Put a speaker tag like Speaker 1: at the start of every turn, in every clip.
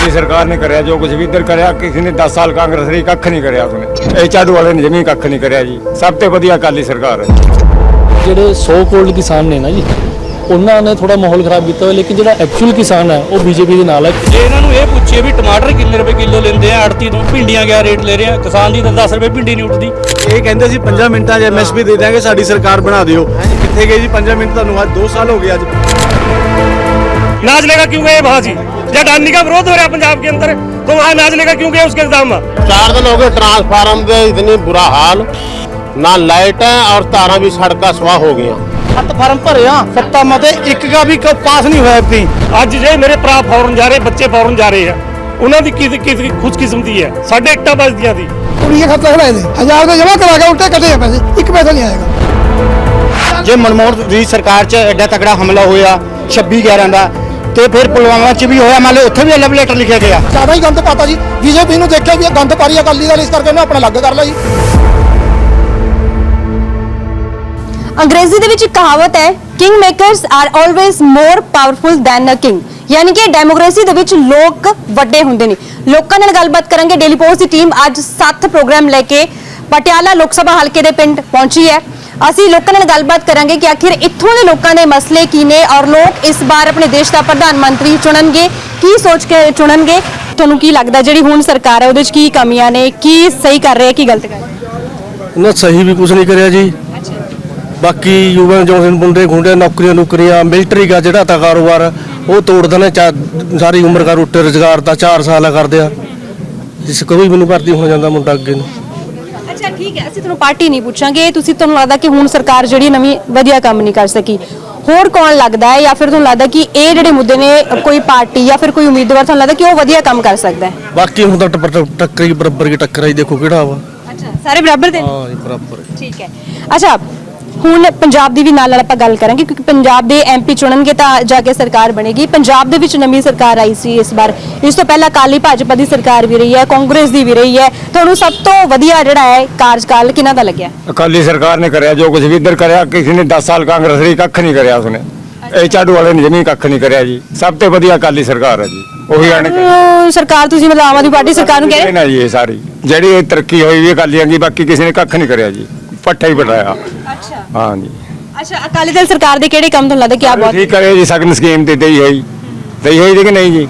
Speaker 1: ਅਕਾਲੀ ਸਰਕਾਰ ਨੇ ਕਰਿਆ ਜੋ ਕੁਝ ਵੀ ਇੱਧਰ ਕਰਿਆ ਕਿਸੇ ਨੇ 10 ਸਾਲ ਕਾਂਗਰਸ ਰਹੀ ਕੱਖ ਨਹੀਂ ਕਰਿਆ ਉਸਨੇ। ਇਹ ਝਾੜੂ ਵਾਲੇ ਨੇ ਜਮੀ ਕੱਖ ਨਹੀਂ ਕਰਿਆ ਜੀ। ਸਭ ਤੋਂ ਵਧੀਆ ਅਕਾਲੀ ਸਰਕਾਰ ਹੈ।
Speaker 2: ਜਿਹੜੇ ਸੋ ਕੋਲਡ ਕਿਸਾਨ ਨੇ ਨਾ ਜੀ ਉਹਨਾਂ ਨੇ ਥੋੜਾ ਮਾਹੌਲ ਖਰਾਬ ਕੀਤਾ ਹੋਇਆ ਲੇਕਿਨ ਜਿਹੜਾ ਐਕਚੁਅਲ ਕਿਸਾਨ ਹੈ ਉਹ ਬੀਜੇਪੀ ਦੇ ਨਾਲ ਹੈ।
Speaker 3: ਜੇ ਇਹਨਾਂ ਨੂੰ ਇਹ ਪੁੱਛੇ ਵੀ ਟਮਾਟਰ ਕਿੰਨੇ ਰੁਪਏ ਕਿਲੋ ਲੈਂਦੇ ਆ ਆੜਤੀ ਤੋਂ ਭਿੰਡੀਆਂ ਕਿਆ ਰੇਟ ਲੈ ਰਹੇ ਕਿਸਾਨ ਦੀ ਤਾਂ 10 ਰੁਪਏ ਭਿੰਡੀ ਨਹੀਂ ਉੱਠਦੀ।
Speaker 4: ਇਹ ਕਹਿੰਦੇ ਸੀ 5 ਮਿੰਟਾਂ 'ਚ ਐਮਐਸਪੀ ਦੇ ਦਾਂਗੇ ਸਾਡੀ ਸਰਕਾਰ ਬਣਾ ਦਿਓ। ਕਿੱਥੇ ਗਏ ਜੀ 5 ਮਿੰਟ ਤੁਹਾਨੂੰ ਅੱਜ 2 ਸਾਲ ਹੋ ਗਏ ਅੱਜ।
Speaker 5: ना चलेगा क्यों गए वहां से जब अडानी का विरोध हो रहा है पंजाब के अंदर तो वहां ना चलेगा क्यों गए उसके दाम
Speaker 6: चार दिन हो गए ट्रांसफार्म में इतनी बुरा हाल ना लाइट है और तारा भी सड़का स्वाह हो गया
Speaker 4: ਸੱਤ ਫਾਰਮ ਭਰੇ ਆ ਸੱਤਾ ਮਤੇ ਇੱਕ ਦਾ ਵੀ ਪਾਸ ਨਹੀਂ ਹੋਇਆ ਤੀ
Speaker 5: ਅੱਜ ਜੇ ਮੇਰੇ ਭਰਾ ਫੌਰਨ ਜਾ ਰਹੇ ਬੱਚੇ ਫੌਰਨ ਜਾ ਰਹੇ ਆ ਉਹਨਾਂ ਦੀ ਕਿਸ ਕਿਸ ਖੁਸ਼ਕਿਸਮਤੀ ਹੈ ਸਾਡੇ ਇੱਟਾਂ ਵੱਜਦੀਆਂ ਦੀ
Speaker 7: ਕੁੜੀਆਂ ਖਾਤਾ ਖੜਾਏ ਨੇ ਹਜ਼ਾਰ ਦੇ ਜਮਾ ਕਰਾ ਕੇ ਉਲਟੇ ਕੱਢੇ ਆ ਪੈਸੇ ਇੱਕ ਪੈਸਾ ਨਹੀਂ ਆਏਗਾ
Speaker 4: ਜੇ ਮਨਮੋਹਨ ਦੀ ਸਰਕਾਰ 'ਚ ਐਡਾ ਤਕੜਾ ਹਮਲਾ ਹੋਇਆ 26 11 ਦਾ ਤੇ ਫਿਰ ਪੁਲਵਾਮਾ 'ਚ ਵੀ ਹੋਇਆ। ਮੰਨ ਲਓ ਉੱਥੇ ਵੀ ਲਵ ਲੈਟਰ ਲਿਖਿਆ ਗਿਆ।
Speaker 7: ਜ਼ਿਆਦਾ ਹੀ ਗੰਦ ਪਾਤਾ ਜੀ। ਬੀਜੇਪੀ ਨੂੰ ਦੇਖਿਆ ਵੀ ਇਹ ਗੰਦ ਪਾਰੀ ਆ ਅਕਾਲੀ ਦਲ ਇਸ ਕਰਕੇ ਉਹਨੇ ਆਪਣਾ ਅਲੱਗ ਕਰ ਲਿਆ ਜੀ।
Speaker 8: ਅੰਗਰੇਜ਼ੀ ਦੇ ਵਿੱਚ ਇੱਕ ਕਹਾਵਤ ਹੈ king makers are always more powerful than a king ਯਾਨੀ ਕਿ ਡੈਮੋਕ੍ਰੇਸੀ ਦੇ ਵਿੱਚ ਲੋਕ ਵੱਡੇ ਹੁੰਦੇ ਨੇ। ਲੋਕਾਂ ਨਾਲ ਗੱਲਬਾਤ ਕਰਾਂਗੇ। ਡੇਲੀ ਪੋਸਟ ਦੀ ਟੀਮ ਅੱਜ 7 ਪ੍ਰੋਗਰਾਮ ਲੈ ਕੇ ਪਟਿਆਲਾ ਲੋਕ ਸਭਾ ਹਲਕੇ ਦੇ ਪਿੰਡ ਪਹੁੰਚੀ ਹੈ। ਅਸੀਂ ਲੋਕਾਂ ਨਾਲ ਗੱਲਬਾਤ ਕਰਾਂਗੇ ਕਿ ਆਖਿਰ ਇੱਥੋਂ ਦੇ ਲੋਕਾਂ ਦੇ ਮਸਲੇ ਕੀ ਨੇ ਔਰ ਲੋਕ ਇਸ ਵਾਰ ਆਪਣੇ ਦੇਸ਼ ਦਾ ਪ੍ਰਧਾਨ ਮੰਤਰੀ ਚੁਣਨਗੇ ਕੀ ਸੋਚ ਕੇ ਚੁਣਨਗੇ? ਤੁਹਾਨੂੰ ਕੀ ਲੱਗਦਾ ਜਿਹੜੀ ਹੁਣ ਸਰਕਾਰ ਹੈ ਉਹਦੇ ਵਿੱਚ ਕੀ ਕਮੀਆਂ ਨੇ ਕੀ ਸਹੀ ਕਰ ਰਹੇ ਹੈ ਕੀ ਗਲਤ ਕਰ ਰਹੇ? ਹੈ
Speaker 2: ਨਾ ਸਹੀ ਵੀ ਕੁਝ ਨਹੀਂ ਕਰਿਆ ਜੀ। ਬਾਕੀ ਯੂਵਨ ਜੋਨ ਬੰਦੇ ਗੁੰਡੇ ਨੌਕਰੀਆਂ ਨੌਕਰੀਆਂ ਮਿਲਟਰੀ ਦਾ ਜਿਹੜਾ ਤਾਂ ਕਾਰੋਬਾਰ ਉਹ ਤੋੜ ਚਾ ਸਾਰੀ ਉਮਰ ਦਾ ਰੋਟੇ ਰੁਜ਼ਗਾਰ ਦਾ 4 ਸਾਲ ਕਰਦੇ ਆ। ਜਿਸ ਕੋਈ ਵੀ ਨਹੀਂ ਭਰਤੀ ਹੋ ਜਾਂਦਾ ਮੁੰਡਾ ਅੱਗੇ ਨੂੰ।
Speaker 8: ਅੱਛਾ ਠੀਕ ਹੈ ਅਸੀਂ ਤੁਹਾਨੂੰ ਪਾਰਟੀ ਨਹੀਂ ਪੁੱਛਾਂਗੇ। ਤੁਸੀਂ ਤੁਹਾਨੂੰ ਲੱਗਦਾ ਕਿ ਹੁਣ ਸਰਕਾਰ ਜਿਹੜੀ ਨਵੀਂ ਵਧੀਆ ਕੰਮ ਨਹੀਂ ਕਰ ਸਕੀ। ਹੋਰ ਕੌਣ ਲੱਗਦਾ ਹੈ ਜਾਂ ਫਿਰ ਤੁਹਾਨੂੰ ਲੱਗਦਾ ਕਿ ਇਹ ਜਿਹੜੇ ਮੁੱਦੇ ਨੇ ਕੋਈ ਪਾਰਟੀ ਜਾਂ ਫਿਰ ਕੋਈ ਉਮੀਦਵਾਰ ਤੁਹਾਨੂੰ ਲੱਗਦਾ ਕਿ ਉਹ ਵਧੀਆ ਕੰਮ ਕਰ ਸਕਦਾ ਹੈ?
Speaker 2: ਬਾਕੀ ਹੁਣ ਤਾਂ ਟੱਪਰ ਟੱਕਰ ਹੀ ਬਰਾਬਰ ਕੀ ਟੱਕਰ ਆਈ ਦੇਖੋ ਕਿਹੜਾ ਵਾ।
Speaker 8: ਅੱਛਾ ਸਾਰੇ ਬਰਾਬਰ ਦੇ ਨੇ?
Speaker 2: ਹਾਂ ਜੀ ਬਰਾਬਰ।
Speaker 8: ਠੀਕ ਹੈ। ਅੱਛਾ ਹੁਣ ਪੰਜਾਬ ਦੀ ਵੀ ਨਾਲ ਨਾਲ ਆਪਾਂ ਗੱਲ ਕਰਾਂਗੇ ਕਿਉਂਕਿ ਪੰਜਾਬ ਦੇ ਐਮਪੀ ਚੁਣਨਗੇ ਤਾਂ ਜਾ ਕੇ ਸਰਕਾਰ ਬਣੇਗੀ। ਪੰਜਾਬ ਦੇ ਵਿੱਚ ਨਵੀਂ ਸਰਕਾਰ ਆਈ ਸੀ ਇਸ ਵਾਰ। ਇਸ ਤੋਂ ਪਹਿਲਾਂ ਕਾਲੀ ਭਾਜਪਾ ਦੀ ਸਰਕਾਰ ਵੀ ਰਹੀ ਹੈ ਕਾਂਗਰਸ ਦੀ ਵੀ ਰਹੀ ਹੈ। ਤੁਹਾਨੂੰ ਸਭ ਤੋਂ ਵਧੀਆ ਜਿਹੜਾ ਹੈ ਕਾਰਜਕਾਲ ਕਿਹਨਾਂ ਦਾ ਲੱਗਿਆ?
Speaker 1: ਅਕਾਲੀ ਸਰਕਾਰ ਨੇ ਕਰਿਆ ਜੋ ਕੁਝ ਵੀ ਇੱਧਰ ਕਰਿਆ ਕਿਸੇ ਨੇ 10 ਸਾਲ ਕਾਂਗਰਸ ਰਹੀ ਕੱਖ ਨਹੀਂ ਕਰਿਆ ਉਸਨੇ। ਇਹ ਝਾੜੂ ਵਾਲੇ ਨੇ ਜਮੀ ਕੱਖ ਨਹੀਂ ਕਰਿਆ ਜੀ। ਸਭ ਤੋਂ ਵਧੀਆ ਅਕਾਲੀ ਸਰਕਾਰ ਹੈ ਜੀ। ਉਹੀ ਆਣ ਕੇ
Speaker 8: ਸਰਕਾਰ ਤੁਸੀਂ ਮਤਲਬ ਆਮ ਆਦਮੀ ਪਾਰਟੀ ਸਰਕਾਰ ਨੂੰ ਕਹਿ ਰਹੇ?
Speaker 1: ਨਾ ਜੀ ਇਹ ਸਾਰੀ। ਜਿਹੜੀ ਇਹ ਤਰੱਕੀ ਹੋਈ ਵੀ ਅਕਾਲੀਆਂ ਦੀ ਬਾਕੀ ਕਿਸੇ ਨੇ ਕੱਖ ਨਹੀਂ ਕਰਿਆ ਜੀ। ਪੱਠਾ ਹੀ ਪਟਾਇਆ
Speaker 8: ਅੱਛਾ।
Speaker 1: ਹਾਂ ਜੀ
Speaker 8: ਅੱਛਾ ਅਕਾਲੀ ਦਲ ਸਰਕਾਰ ਦੇ ਕਿਹੜੇ ਕੰਮ ਤੁਹਾਨੂੰ ਲੱਗਦਾ ਕਿ ਆ ਬਹੁਤ
Speaker 1: ਠੀਕ ਕਰੇ ਜੀ ਸਗਨ ਸਕੀਮ ਤੇ ਦੇਈ ਹੋਈ। ਦੇਈ ਹੋਈ ਸੀ ਕਿ ਨਹੀਂ ਜੀ?